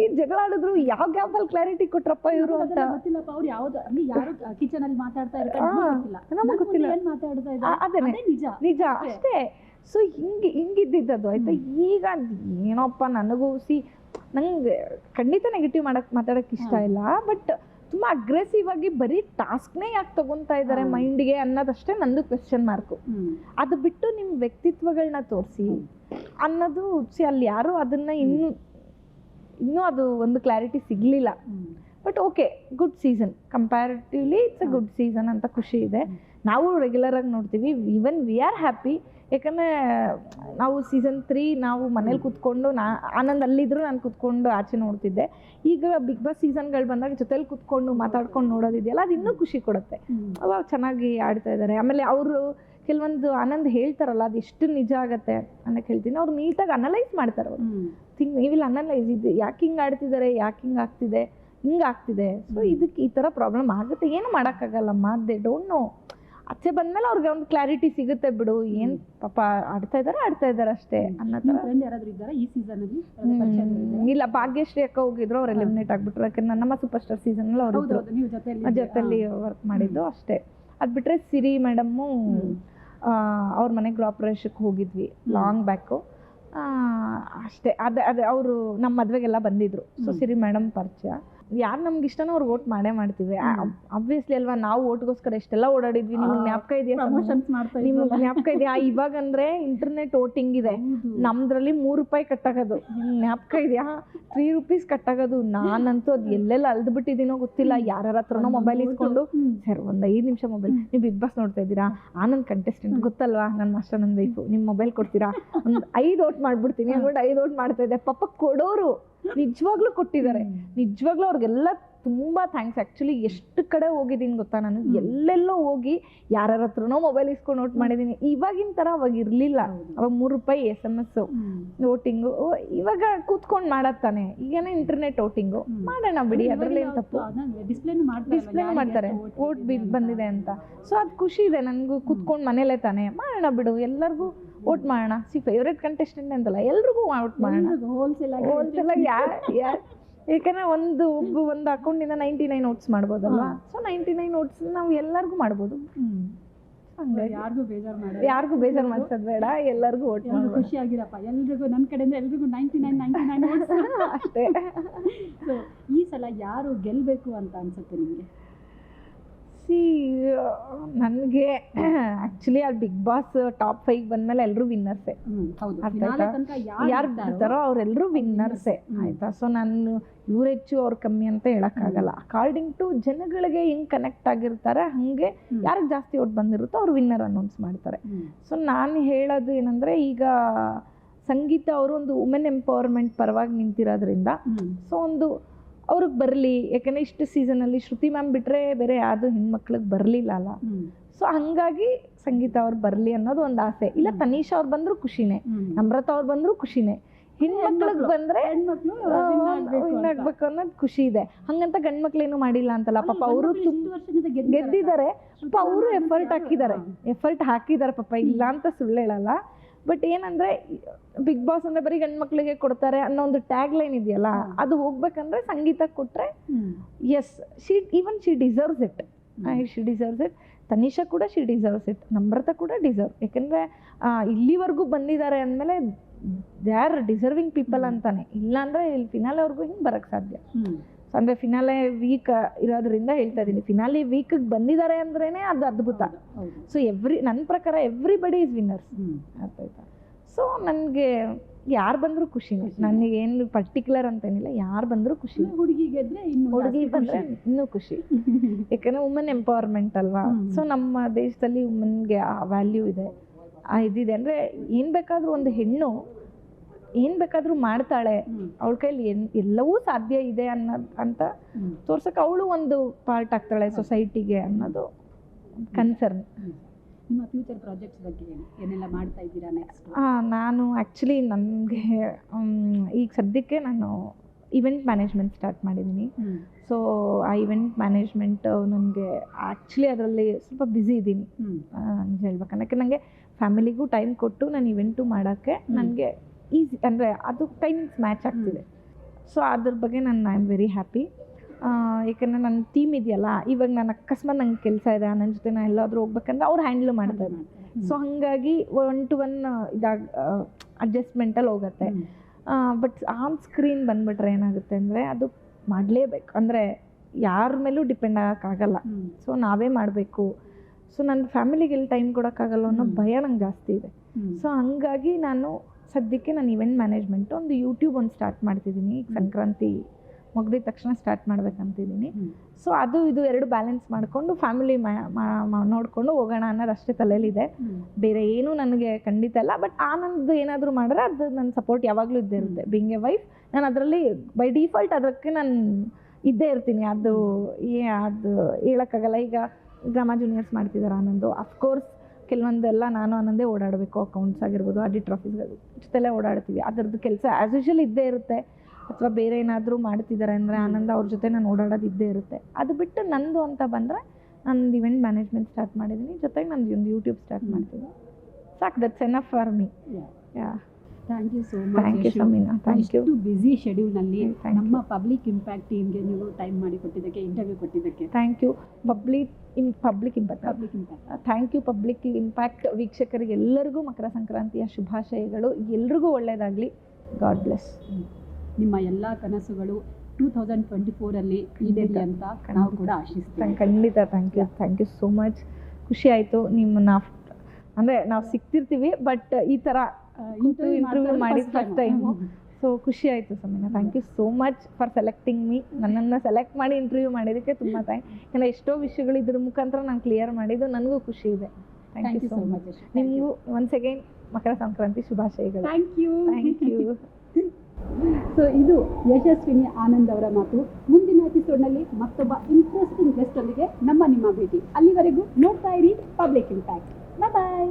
ಈ ಜಗಳ ಆಡಿದ್ರು ಯಾವ ಗ್ಯಾಪಲ್ಲಿ ಕ್ಲಾರಿಟಿ ಕೊಟ್ರಪ್ಪ ಇವರು ಅಂತ.
ಗೊತ್ತಿಲ್ಲಪ್ಪ ಅವ್ರು ಯಾವ್ದು ಅಲ್ಲಿ ಯಾರು ಕಿಚನ್ ಅಲ್ಲಿ ಮಾತಾಡ್ತಾ ಇರ್ತಾರೆ ನಮ್ಗೂ ಗೊತ್ತಿಲ್ಲ. ಏನ್ ಮಾತಾಡ್ತಾ ಇದ್ದಾರೆ? ಅದೇ ನಿಜ.
ನಿಜ ಅಷ್ಟೇ. ಸೊ ಹಿಂಗೆ ಹಿಂಗಿದ್ದಿದ್ದದು ಆಯ್ತಾ? ಈಗ ಏನೋಪ್ಪ ನನಗೂ ಸಿ ನಂಗೆ ಖಂಡಿತ ನೆಗೆಟಿವ್ ಮಾಡಕ್ಕೆ ಮಾತಾಡಕ್ ಇಷ್ಟ ಇಲ್ಲ ಬಟ್ ತುಂಬಾ ಅಗ್ರೆಸಿವ್ ಆಗಿ ಬರೀ ಟಾಸ್ಕ್ನೇ ಯಾಕೆ ತಗೊತಾ ಇದ್ದಾರೆ
ಮೈಂಡ್
ಮೈಂಡ್ಗೆ ಅನ್ನೋದಷ್ಟೇ ನಂದು ಕ್ವೆಶನ್ ಮಾರ್ಕು ಅದು ಬಿಟ್ಟು ನಿಮ್ಮ ವ್ಯಕ್ತಿತ್ವಗಳನ್ನ ತೋರಿಸಿ ಅನ್ನೋದು ಸಿ ಅಲ್ಲಿ ಯಾರು ಅದನ್ನ ಇನ್ನು ಇನ್ನೂ ಅದು ಒಂದು ಕ್ಲಾರಿಟಿ ಸಿಗ್ಲಿಲ್ಲ. But okay good season comparatively it's a good season ಅಂತ ಖುಷಿ ಇದೆ. ನಾವು ರೆಗ್ಯುಲರ್ ಆಗಿ ನೋಡ್ತೀವಿ. ಈವನ್ ವಿ ಆರ್ ಹ್ಯಾಪಿ ಯಾಕಂದರೆ ನಾವು ಸೀಸನ್ ತ್ರೀ ನಾವು ಮನೇಲಿ ಕೂತ್ಕೊಂಡು ನಾ ಆನಂದ್ ಅಲ್ಲಿದ್ರು ನಾನು ಕೂತ್ಕೊಂಡು ಆಚೆ ನೋಡ್ತಿದ್ದೆ. ಈಗ ಬಿಗ್ ಬಾಸ್ ಸೀಸನ್ಗಳು ಬಂದಾಗ ಜೊತೆಲಿ ಕೂತ್ಕೊಂಡು ಮಾತಾಡ್ಕೊಂಡು ನೋಡೋದಿದೆಯಲ್ಲ ಅದು ಇನ್ನೂ ಖುಷಿ ಕೊಡುತ್ತೆ. ಅವಾಗ ಚೆನ್ನಾಗಿ ಆಡ್ತಾ ಇದ್ದಾರೆ ಆಮೇಲೆ ಅವರು ಕೆಲವೊಂದು ಆನಂದ್ ಹೇಳ್ತಾರಲ್ಲ ಅದು ಎಷ್ಟು ನಿಜ ಆಗತ್ತೆ ಅನ್ನಕ್ಕೆ ಹೇಳ್ತೀನಿ ಅವ್ರು ನೀಟಾಗಿ ಅನಲೈಸ್ ಮಾಡ್ತಾರೆ ಅವರು. ಥಿಂಗ್ ನೀವಿಲ್ಲಿ ಅನಲೈಸ್ ಇದು ಯಾಕೆ ಹಿಂಗೆ ಆಡ್ತಿದ್ದಾರೆ ಯಾಕೆ ಹಿಂಗೆ ಆಗ್ತಿದೆ ಹಿಂಗೆ ಆಗ್ತಿದೆ. ಸೊ ಇದಕ್ಕೆ ಈ ಥರ ಪ್ರಾಬ್ಲಮ್ ಆಗುತ್ತೆ. ಏನು ಮಾಡೋಕ್ಕಾಗಲ್ಲಮ್ಮ. ದೇ ಡೋಂಟ್ ನೋ ಆಚೆ ಬಂದ್ಮೇಲೆ ಅವ್ರಿಗೆ ಒಂದು ಕ್ಲಾರಿಟಿ ಸಿಗುತ್ತೆ ಬಿಡು. ಏನ್ ಪಾಪ ಆಡ್ತಾ ಇದಾರೆ ಆಡ್ತಾ ಇದಾರೆ ಅಷ್ಟೇ ಅನ್ನೋ
ಫ್ರೆಂಡ್ ಯಾರಾದ್ರೂ ಇದ್ದಾರಾ ಈ ಸೀಸನ್ ಅಲ್ಲಿ?
ಹ್ಮ್. ಇಲ್ಲ ಭಾಗ್ಯಶ್ರೀ ಅಕ್ಕ ಹೋಗಿದ್ರು ಅವ್ರು ಎಲಿಮಿನೇಟ್ ಆಗ್ಬಿಟ್ರು. ಯಾಕಂದ್ರೆ ನಮ್ಮ ಸೂಪರ್ ಸ್ಟಾರ್ ಸೀಸನ್ ಅವ್ರು ಇದ್ರು.
ಹೌದು ನೀವು
ಆ ಜೊತೆಲಿ ವರ್ಕ್ ಮಾಡಿದ್ದು ಅಷ್ಟೇ. ಅದ್ ಬಿಟ್ರೆ ಸಿರಿ ಮೇಡಮ್ಮು ಅವ್ರ ಮನೆ ಗೃಹಪ್ರವೇಶಕ್ಕೆ ಹೋಗಿದ್ವಿ ಲಾಂಗ್ ಬ್ಯಾಕು ಅಷ್ಟೇ. ಅದೇ ಅದೇ ಅವರು ನಮ್ಮ ಮದ್ವೆಗೆಲ್ಲ ಬಂದಿದ್ರು. ಸೊ ಸಿರಿ ಮೇಡಮ್ ಪರಿಚಯ. ಯಾರು ನಮ್ಗೆ ಇಷ್ಟನೋ ಅವ್ರು ಓಟ್ ಮಾಡೇ ಮಾಡ್ತೀವಿ. ಅಬ್ವಿಯಸ್ಲಿ ಅಲ್ವಾ ನಾವು ಓಟ್ಗೋಸ್ಕರ ಎಷ್ಟೆಲ್ಲ ಓಡಾಡಿದ್ವಿ. ನಿಮ್ಗೆ ಜ್ಞಾಪಕ ಇದೆಯಾ ನಿಮ್ಗೆ. ಜ್ಞಾಪಕ ಇದೆಯಾ? ಇವಾಗ ಅಂದ್ರೆ ಇಂಟರ್ನೆಟ್ ವೋಟಿಂಗ್ ಇದೆ. ನಮ್ದ್ರಲ್ಲಿ ಮೂರು ರೂಪಾಯಿ ಕಟ್ಟಾಗೋದು. ನಿಮ್ಗೆ ಜ್ಞಾಪಕ ಇದೆಯಾ? ತ್ರೀ ರುಪೀಸ್ ಕಟ್ಟಾಗೋದು. ನಾನಂತೂ ಅದು ಎಲ್ಲೆಲ್ಲ ಅಲ್ದು ಬಿಟ್ಟಿದ್ದೀನೋ ಗೊತ್ತಿಲ್ಲ ಯಾರ್ಯಾರ ಹತ್ರನೋ ಮೊಬೈಲ್ ಇಸ್ಕೊಂಡು. ಸರ್ ಒಂದು ಐದು ನಿಮಿಷ ಮೊಬೈಲ್ ನೀವು ಬಿಗ್ ಬಾಸ್ ನೋಡ್ತಾ ಇದ್ದೀರಾ? ಆನಂದ್ ಕಂಟೆಸ್ಟೆಂಟ್ ಗೊತ್ತಲ್ವಾ? ನನ್ನ ಮಾಸ್ಟರ್ ನನ್ನ ವೈಫು ನಿಮ್ಮ ಮೊಬೈಲ್ ಕೊಡ್ತೀರಾ? ಒಂದು ಐದು ಓಟ್ ಮಾಡ್ಬಿಡ್ತೀನಿ. ಅಂದ್ಬಿಟ್ಟು ಐದು ಓಟ್ ಮಾಡ್ತಾ ಇದ್ದೆ. ಪಾಪ ಕೊಡೋರು. ನಿಜವಾಗ್ಲೂ ಕೊಟ್ಟಿದ್ದಾರೆ. ನಿಜವಾಗ್ಲೂ ಅವ್ರಿಗೆಲ್ಲ ತುಂಬ ಥ್ಯಾಂಕ್ಸ್ ಆ್ಯಕ್ಚುಲಿ ಎಷ್ಟು ಕಡೆ ಹೋಗಿದ್ದೀನಿ ಗೊತ್ತಾ ನಾನು? ಎಲ್ಲೆಲ್ಲೋ ಹೋಗಿ ಯಾರ್ಯಾರ ಹತ್ರನೋ ಮೊಬೈಲ್ ಇಸ್ಕೊಂಡು ನೋಟ್ ಮಾಡಿದ್ದೀನಿ. ಇವಾಗಿನ ಥರ ಅವಾಗ ಇರಲಿಲ್ಲ. ಅವಾಗ ಮೂರು ರೂಪಾಯಿ ಎಸ್ ಎಂ ಎಸ್ಸು. ವೋಟಿಂಗು ಇವಾಗ ಕೂತ್ಕೊಂಡು ಮಾಡತ್ತಾನೆ ಈಗೇನೋ ಇಂಟರ್ನೆಟ್ ವೋಟಿಂಗು. ಮಾಡೋಣ ಬಿಡಿ ಅದರಲ್ಲಿ ಏನು ತಪ್ಪು? ಡಿಸ್ಪ್ಲೇ ಮಾಡ್ತಾರೆ ವೋಟ್ ಬಂದಿದೆ ಅಂತ. ಸೊ ಅದು ಖುಷಿ ಇದೆ ನನಗೂ ಕೂತ್ಕೊಂಡು ಮನೇಲೇ ತಾನೆ. ಮಾಡೋಣ ಬಿಡು ಎಲ್ಲರಿಗೂ ವೋಟ್ ಮಾಡೋಣ. ಸಿ ಫೇವ್ರೆಟ್ ಕಂಟೆಸ್ಟೆಂಟ್ ಅಂತಲ್ಲ ಎಲ್ರಿಗೂ ವೋಟ್ ಮಾಡೋಣ.
ಹೋಲ್ಸೇಲ್
ಹೋಲ್ಸೇಲ್ ಯಾ ಯಾಕಂದ್ರೆ ಒಂದು ಒಬ್ಬ ಒಂದು ಅಕೌಂಟಿಂದ ನೈಂಟಿ ನೈನ್ ಓಟ್ಸ್ ಮಾಡ್ಬೋದಲ್ವಾ? ಸೊ ನೈಂಟಿ ನೈನ್ ಓಟ್ಸ್ ನಾವು ಎಲ್ಲರಿಗೂ ಮಾಡ್ಬೋದು.
ಯಾರಿಗೂ ಬೇಜಾರು ಮಾಡಿ
ಯಾರಿಗೂ ಬೇಜಾರು ಮಾಡ್ಸೋದು ಬೇಡ ಎಲ್ಲರಿಗೂ
ಓಟ್
ಮಾಡಿ
ಖುಷಿ ಆಗಿರಪ್ಪ. ಎಲ್ರಿಗೂ ನನ್ನ ಕಡೆಯಿಂದ ಎಲ್ರಿಗೂ ನೈಂಟಿ ನೈನ್ ನೈಂಟಿ ನೈನ್
ಅಷ್ಟೇ.
ಸೊ ಈ ಸಲ ಯಾರು ಗೆಲ್ಬೇಕು ಅಂತ ಅನ್ಸುತ್ತೆ ನಿಮಗೆ?
ಸಿ ನನಗೆ ಆ್ಯಕ್ಚುಲಿ ಅಲ್ಲಿ ಬಿಗ್ ಬಾಸ್ ಟಾಪ್ ಫೈವ್ ಬಂದಮೇಲೆ ಎಲ್ಲರೂ ವಿನ್ನರ್ಸ್ ಯಾರು ಬರ್ತಾರೋ ಅವರೆಲ್ಲರೂ ವಿನ್ನರ್ಸೆ ಆಯಿತಾ? ಸೊ ನಾನು ಇವ್ರು ಹೆಚ್ಚು ಅವ್ರು ಕಮ್ಮಿ ಅಂತ ಹೇಳೋಕ್ಕಾಗಲ್ಲ. ಅಕಾರ್ಡಿಂಗ್ ಟು ಜನಗಳಿಗೆ ಹೆಂಗೆ ಕನೆಕ್ಟ್ ಆಗಿರ್ತಾರೆ ಹಾಗೆ
ಯಾರು
ಯಾರಿಗೆ ಜಾಸ್ತಿ ಓಟ್ ಬಂದಿರುತ್ತೋ ಅವ್ರು ವಿನ್ನರ್ ಅನೌನ್ಸ್ ಮಾಡ್ತಾರೆ. ಸೊ ನಾನು ಹೇಳೋದು ಏನಂದರೆ ಈಗ ಸಂಗೀತ ಅವರು ಒಂದು ವುಮೆನ್ ಎಂಪವರ್ಮೆಂಟ್ ಪರವಾಗಿ ನಿಂತಿರೋದ್ರಿಂದ ಸೊ ಒಂದು ಅವ್ರಿಗೆ ಬರಲಿ ಯಾಕಂದರೆ ಇಷ್ಟು ಸೀಸನಲ್ಲಿ ಶ್ರುತಿ ಮ್ಯಾಮ್ ಬಿಟ್ಟರೆ ಬೇರೆ ಯಾವುದು ಹೆಣ್ಮಕ್ಳಿಗೆ ಬರಲಿಲ್ಲ ಅಲ್ಲ? ಸೊ ಹಂಗಾಗಿ ಸಂಗೀತ ಅವ್ರು ಬರಲಿ ಅನ್ನೋದು ಒಂದು ಆಸೆ. ಇಲ್ಲ ತನೀಶ್ ಅವ್ರು ಬಂದರೂ ಖುಷಿನೇ ನಮ್ರತ ಅವ್ರು ಬಂದರೂ ಖುಷಿನೇ. ಹೆಣ್ಮಕ್ಳಿಗೆ ಬಂದ್ರೆ
ಹೆಣ್ಮಕ್ಳು
ಅನ್ನೋದು ಖುಷಿ ಇದೆ. ಹಂಗಂತ ಗಂಡ್ ಮಕ್ಳೇನು ಮಾಡಿಲ್ಲ ಅಂತಲ್ಲ ಪಾಪ ಅವರು ಗೆದ್ದಿದ್ದಾರೆ. ಪಾಪ ಅವರು ಎಫರ್ಟ್ ಹಾಕಿದ್ದಾರೆ. ಎಫರ್ಟ್ ಹಾಕಿದ್ದಾರೆ ಪಾಪ. ಇಲ್ಲ ಅಂತ ಸುಳ್ಳು ಹೇಳಲ್ಲ ಬಟ್ ಏನಂದ್ರೆ ಬಿಗ್ ಬಾಸ್ ಅಂದ್ರೆ ಬರೀ ಗಂಡು ಮಕ್ಕಳಿಗೆ ಕೊಡ್ತಾರೆ ಅನ್ನೋ ಒಂದು ಟ್ಯಾಗ್ ಲೈನ್ ಇದೆಯಲ್ಲ ಅದು ಹೋಗ್ಬೇಕಂದ್ರೆ ಸಂಗೀತ ಕೊಟ್ಟರೆ yes she even she deserves it she deserves it Tanisha ಕೂಡ ಶಿ ಡಿಸರ್ವ್ಸ್ ಇಟ್ ನಮ್ರತ ಕೂಡ ಡಿಸರ್ವ್ ಯಾಕಂದರೆ ಇಲ್ಲಿವರೆಗೂ ಬಂದಿದ್ದಾರೆ ಅಂದಮೇಲೆ ದೇ ಆರ್ ಡಿಸರ್ವಿಂಗ್ ಪೀಪಲ್ ಅಂತಾನೆ. ಇಲ್ಲಾಂದ್ರೆ ಇಲ್ಲಿ ಫಿನಾಲೆವರೆಗೂ ಹಿಂಗೆ ಬರೋಕ್ಕೆ ಸಾಧ್ಯ. ಅಂದರೆ ಫಿನಾಲೆ ವೀಕ್ ಇರೋದ್ರಿಂದ ಹೇಳ್ತಾ ಇದ್ದೀನಿ. ಫಿನಾಲೆ ವೀಕಿಗೆ ಬಂದಿದ್ದಾರೆ ಅಂದ್ರೇ ಅದು ಅದ್ಭುತ. ಸೊ ಎವ್ರಿ ನನ್ನ ಪ್ರಕಾರ ಎವ್ರಿಬಡಿ ಇಸ್ ವಿನ್ನರ್ಸ್ ಆಯ್ತಾ ಸೊ ನನಗೆ ಯಾರು ಬಂದರೂ ಖುಷಿನೇ ನನಗೇನು ಪರ್ಟಿಕ್ಯುಲರ್ ಅಂತೇನಿಲ್ಲ. ಯಾರು ಬಂದರೂ ಖುಷಿ.
ಹುಡುಗಿ ಗೆದ್ರೆ ಇನ್ನು
ಹುಡುಗಿ ಬಂದರೆ ಇನ್ನೂ ಖುಷಿ. ಯಾಕಂದರೆ ವುಮೆನ್ ಎಂಪವರ್ಮೆಂಟ್ ಅಲ್ವಾ. ಸೊ ನಮ್ಮ ದೇಶದಲ್ಲಿ ವುಮೆನ್ಗೆ ಆ ವ್ಯಾಲ್ಯೂ ಇದೆ. ಇದಿದೆ. ಅಂದರೆ ಏನು ಬೇಕಾದರೂ ಒಂದು ಹೆಣ್ಣು ಏನು ಬೇಕಾದರೂ ಮಾಡ್ತಾಳೆ. ಅವಳ ಕೈಲಿ ಎನ್ ಎಲ್ಲವೂ ಸಾಧ್ಯ ಇದೆ ಅನ್ನೋದ್ ಅಂತ ತೋರ್ಸಕ್ಕೆ ಅವಳು ಒಂದು ಪಾರ್ಟ್ ಆಗ್ತಾಳೆ ಸೊಸೈಟಿಗೆ ಅನ್ನೋದು ಕನ್ಸರ್ನ್
ನಿಮ್ಮ ಫ್ಯೂಚರ್ ಪ್ರಾಜೆಕ್ಟ್ಸ್ ಬಗ್ಗೆ ಏನೆಲ್ಲ ಮಾಡ್ತಾ ಇದ್ದೀರಾ ನೆಕ್ಸ್ಟ್
ನಾನು ಆ್ಯಕ್ಚುಲಿ ನನಗೆ ಈಗ ಸದ್ಯಕ್ಕೆ ನಾನು ಇವೆಂಟ್ ಮ್ಯಾನೇಜ್ಮೆಂಟ್ ಸ್ಟಾರ್ಟ್ ಮಾಡಿದ್ದೀನಿ. ಸೊ ಆ ಇವೆಂಟ್ ಮ್ಯಾನೇಜ್ಮೆಂಟ್ ನನಗೆ ಆ್ಯಕ್ಚುಲಿ ಅದರಲ್ಲಿ ಸ್ವಲ್ಪ ಬ್ಯುಸಿ ಇದ್ದೀನಿ. ಹೇಳ್ಬೇಕಂದ್ರೆ ನನಗೆ ಫ್ಯಾಮಿಲಿಗೂ ಟೈಮ್ ಕೊಟ್ಟು ನಾನು ಇವೆಂಟು ಮಾಡೋಕ್ಕೆ ನನಗೆ ಈಸಿ ಅಂದರೆ ಅದು ಟೈಮಿಂಗ್ಸ್ ಮ್ಯಾಚ್ ಆಗ್ತಿದೆ. ಸೊ ಅದ್ರ ಬಗ್ಗೆ ನಾನು ಐ ಆಮ್ ವೆರಿ ಹ್ಯಾಪಿ ಯಾಕಂದರೆ ನನ್ನ ಟೀಮ್ ಇದೆಯಲ್ಲ ಇವಾಗ ನಾನು ಅಕಸ್ಮಾತ್ ನಂಗೆ ಕೆಲಸ ಇದೆ ನನ್ನ ಜೊತೆ ನಾನು ಎಲ್ಲಾದರೂ ಹೋಗ್ಬೇಕಂದ್ರೆ ಅವ್ರು ಹ್ಯಾಂಡ್ಲ್ ಮಾಡ್ತಾರೆ. ಸೊ ಹಾಗಾಗಿ ಒನ್ ಟು ಒನ್ ಇದಾಗ ಅಡ್ಜಸ್ಟ್ಮೆಂಟಲ್ಲಿ ಹೋಗುತ್ತೆ. ಬಟ್ ಆನ್ ಸ್ಕ್ರೀನ್ ಬಂದ್ಬಿಟ್ರೆ ಏನಾಗುತ್ತೆ ಅಂದರೆ ಅದು ಮಾಡಲೇಬೇಕು. ಅಂದರೆ ಯಾರ ಮೇಲೂ ಡಿಪೆಂಡ್ ಆಗೋಕ್ಕಾಗಲ್ಲ. ಸೊ ನಾವೇ ಮಾಡಬೇಕು. ಸೊ ನನ್ನ ಫ್ಯಾಮಿಲಿಗೆ ಎಲ್ಲಿ ಟೈಮ್ ಕೊಡೋಕ್ಕಾಗಲ್ಲ ಅನ್ನೋ ಭಯ ನಂಗೆ ಜಾಸ್ತಿ ಇದೆ. ಸೊ ಹಂಗಾಗಿ ನಾನು ಸದ್ಯಕ್ಕೆ ನಾನು ಇವೆಂಟ್ ಮ್ಯಾನೇಜ್ಮೆಂಟು ಒಂದು ಯೂಟ್ಯೂಬ್ ಒಂದು ಸ್ಟಾರ್ಟ್ ಮಾಡ್ತಿದ್ದೀನಿ. ಈಗ. ಸಂಕ್ರಾಂತಿ ಮುಗ್ದಿದ ತಕ್ಷಣ ಸ್ಟಾರ್ಟ್ ಮಾಡ್ಬೇಕಂತಿದ್ದೀನಿ. ಸೊ ಅದು ಇದು ಎರಡು ಬ್ಯಾಲೆನ್ಸ್ ಮಾಡಿಕೊಂಡು ಫ್ಯಾಮಿಲಿ ನೋಡಿಕೊಂಡು ಹೋಗೋಣ ಅನ್ನೋದು ಅಷ್ಟೇ ತಲೆಯಲ್ಲಿದೆ. ಬೇರೆ ಏನೂ ನನಗೆ ಖಂಡಿತ ಇಲ್ಲ. ಬಟ್ ಆನಂದ್ ಏನಾದರೂ ಮಾಡಿದ್ರೆ ಅದು ನನ್ನ ಸಪೋರ್ಟ್ ಯಾವಾಗಲೂ ಇದ್ದೇ ಇರುತ್ತೆ. ಬಿಂಗ್ ಎ ವೈಫ್ ನಾನು ಅದರಲ್ಲಿ ಬೈ ಡಿಫಾಲ್ಟ್ ಅದಕ್ಕೆ ನಾನು ಇದ್ದೇ ಇರ್ತೀನಿ. ಅದು ಏ ಅದು ಹೇಳೋಕ್ಕಾಗಲ್ಲ. ಈಗ ಡ್ರಾಮಾ ಜೂನಿಯರ್ಸ್ ಮಾಡ್ತಿದ್ದಾರೆ ಆನಂದು ಅಫ್ಕೋರ್ಸ್ ಕೆಲವೊಂದೆಲ್ಲ ನಾನು ಆನಂದೇ ಓಡಾಡಬೇಕು ಅಕೌಂಟ್ಸ್ ಆಗಿರ್ಬೋದು ಆಡಿಟ್ ಆಫೀಸ್ ಜೊತೆಲೇ ಓಡಾಡ್ತೀವಿ. ಅದರದ್ದು ಕೆಲಸ ಆ್ಯಸ್ ಯೂಶಲ್ ಇದ್ದೇ ಇರುತ್ತೆ. ಅಥವಾ ಬೇರೆ ಏನಾದರೂ ಮಾಡ್ತಿದ್ದಾರೆ ಅಂದರೆ ಆನಂದ ಅವ್ರ ಜೊತೆ ನಾನು ಓಡಾಡೋದು ಇದ್ದೇ ಇರುತ್ತೆ. ಅದು ಬಿಟ್ಟು ನಂದು ಅಂತ ಬಂದರೆ ನಂದು ಇವೆಂಟ್ ಮ್ಯಾನೇಜ್ಮೆಂಟ್ ಸ್ಟಾರ್ಟ್ ಮಾಡಿದ್ದೀನಿ ಜೊತೆಗೆ ನಂದು ಒಂದು ಯೂಟ್ಯೂಬ್ ಸ್ಟಾರ್ಟ್ ಮಾಡ್ತೀನಿ ಸಾಕು that's enough for me yeah
thank you so
thank you
much
Sameena thank you
busy ಶೆಡ್ಯೂಲ್ನಲ್ಲಿ ನಮ್ಮ ಪಬ್ಲಿಕ್ ಇಂಪ್ಯಾಕ್ಟ್ ಟೀಮ್ಗೆ ನೀವು ಟೈಮ್ ಮಾಡಿ ಕೊಟ್ಟಿದ್ದಕ್ಕೆ ಇಂಟರ್ವ್ಯೂ ಕೊಟ್ಟಿದ್ದಕ್ಕೆ.
Thank you Public in Public Impact
Public Impact
thank you Public Impact ವೀಕ್ಷಕರಿಗೆ ಎಲ್ಲರಿಗೂ ಮಕರ ಸಂಕ್ರಾಂತಿಯ ಶುಭಾಶಯಗಳು. ಎಲ್ರಿಗೂ ಒಳ್ಳೆಯದಾಗಲಿ ಗಾಡ್ ಬ್ಲೆಸ್
ನಿಮ್ಮ ಎಲ್ಲ ಕನಸುಗಳು ಟೂ ತೌಸಂಡ್ ಟ್ವೆಂಟಿ ಫೋರಲ್ಲಿ ಈಡೇರಿ ಅಂತ ನಾವು ಕೂಡ ಆಶಿಸ್ತೀವಿ.
ಖಂಡಿತ thank you. Thank you so much. ಖುಷಿ ಆಯಿತು. ನಿಮ್ಮನ್ನ ಅಂದರೆ ನಾವು ಸಿಗ್ತಿರ್ತೀವಿ ಬಟ್ ಈ ಥರ ಇಂಟರ್ವ್ಯೂ ಮಾಡಿದ ಫಸ್ಟ್ ಟೈಮು ಸೊ ಖುಷಿ ಆಯಿತು Sameena. Thank you so much for selecting me ನನ್ನನ್ನು ಸೆಲೆಕ್ಟ್ ಮಾಡಿ ಇಂಟರ್ವ್ಯೂ ಮಾಡಿದ್ದಕ್ಕೆ ತುಂಬ ಥ್ಯಾಂಕ್ ಯಾಕಂದರೆ ಎಷ್ಟೋ ವಿಷಯಗಳು ಇದ್ರ ಮುಖಾಂತರ ನಾನು ಕ್ಲಿಯರ್ ಮಾಡಿದ್ದು ನನಗೂ ಖುಷಿ ಇದೆ. ಥ್ಯಾಂಕ್ ಯು ಸೋ ಮಚ್ ನಿಮಗೂ ಒನ್ಸ್ ಅಗೈನ್ ಮಕರ ಸಂಕ್ರಾಂತಿ ಶುಭಾಶಯಗಳು.
Thank you
thank you
so ಇದು ಯಶಸ್ವಿನಿ ಆನಂದ್ ಅವರ ಮಾತು. ಮುಂದಿನ ಎಪಿಸೋಡ್ನಲ್ಲಿ ಮತ್ತೊಬ್ಬ ಇಂಟ್ರೆಸ್ಟಿಂಗ್ ಗೆಸ್ಟ್ ಅಲ್ಲಿಗೆ ನಮ್ಮ ನಿಮ್ಮ ಭೇಟಿ. ಅಲ್ಲಿವರೆಗೂ ನೋಡ್ತಾ ಇರಿ ಪಬ್ಲಿಕ್ ಇಂಪ್ಯಾಕ್ಟ್ ಬಾಯ್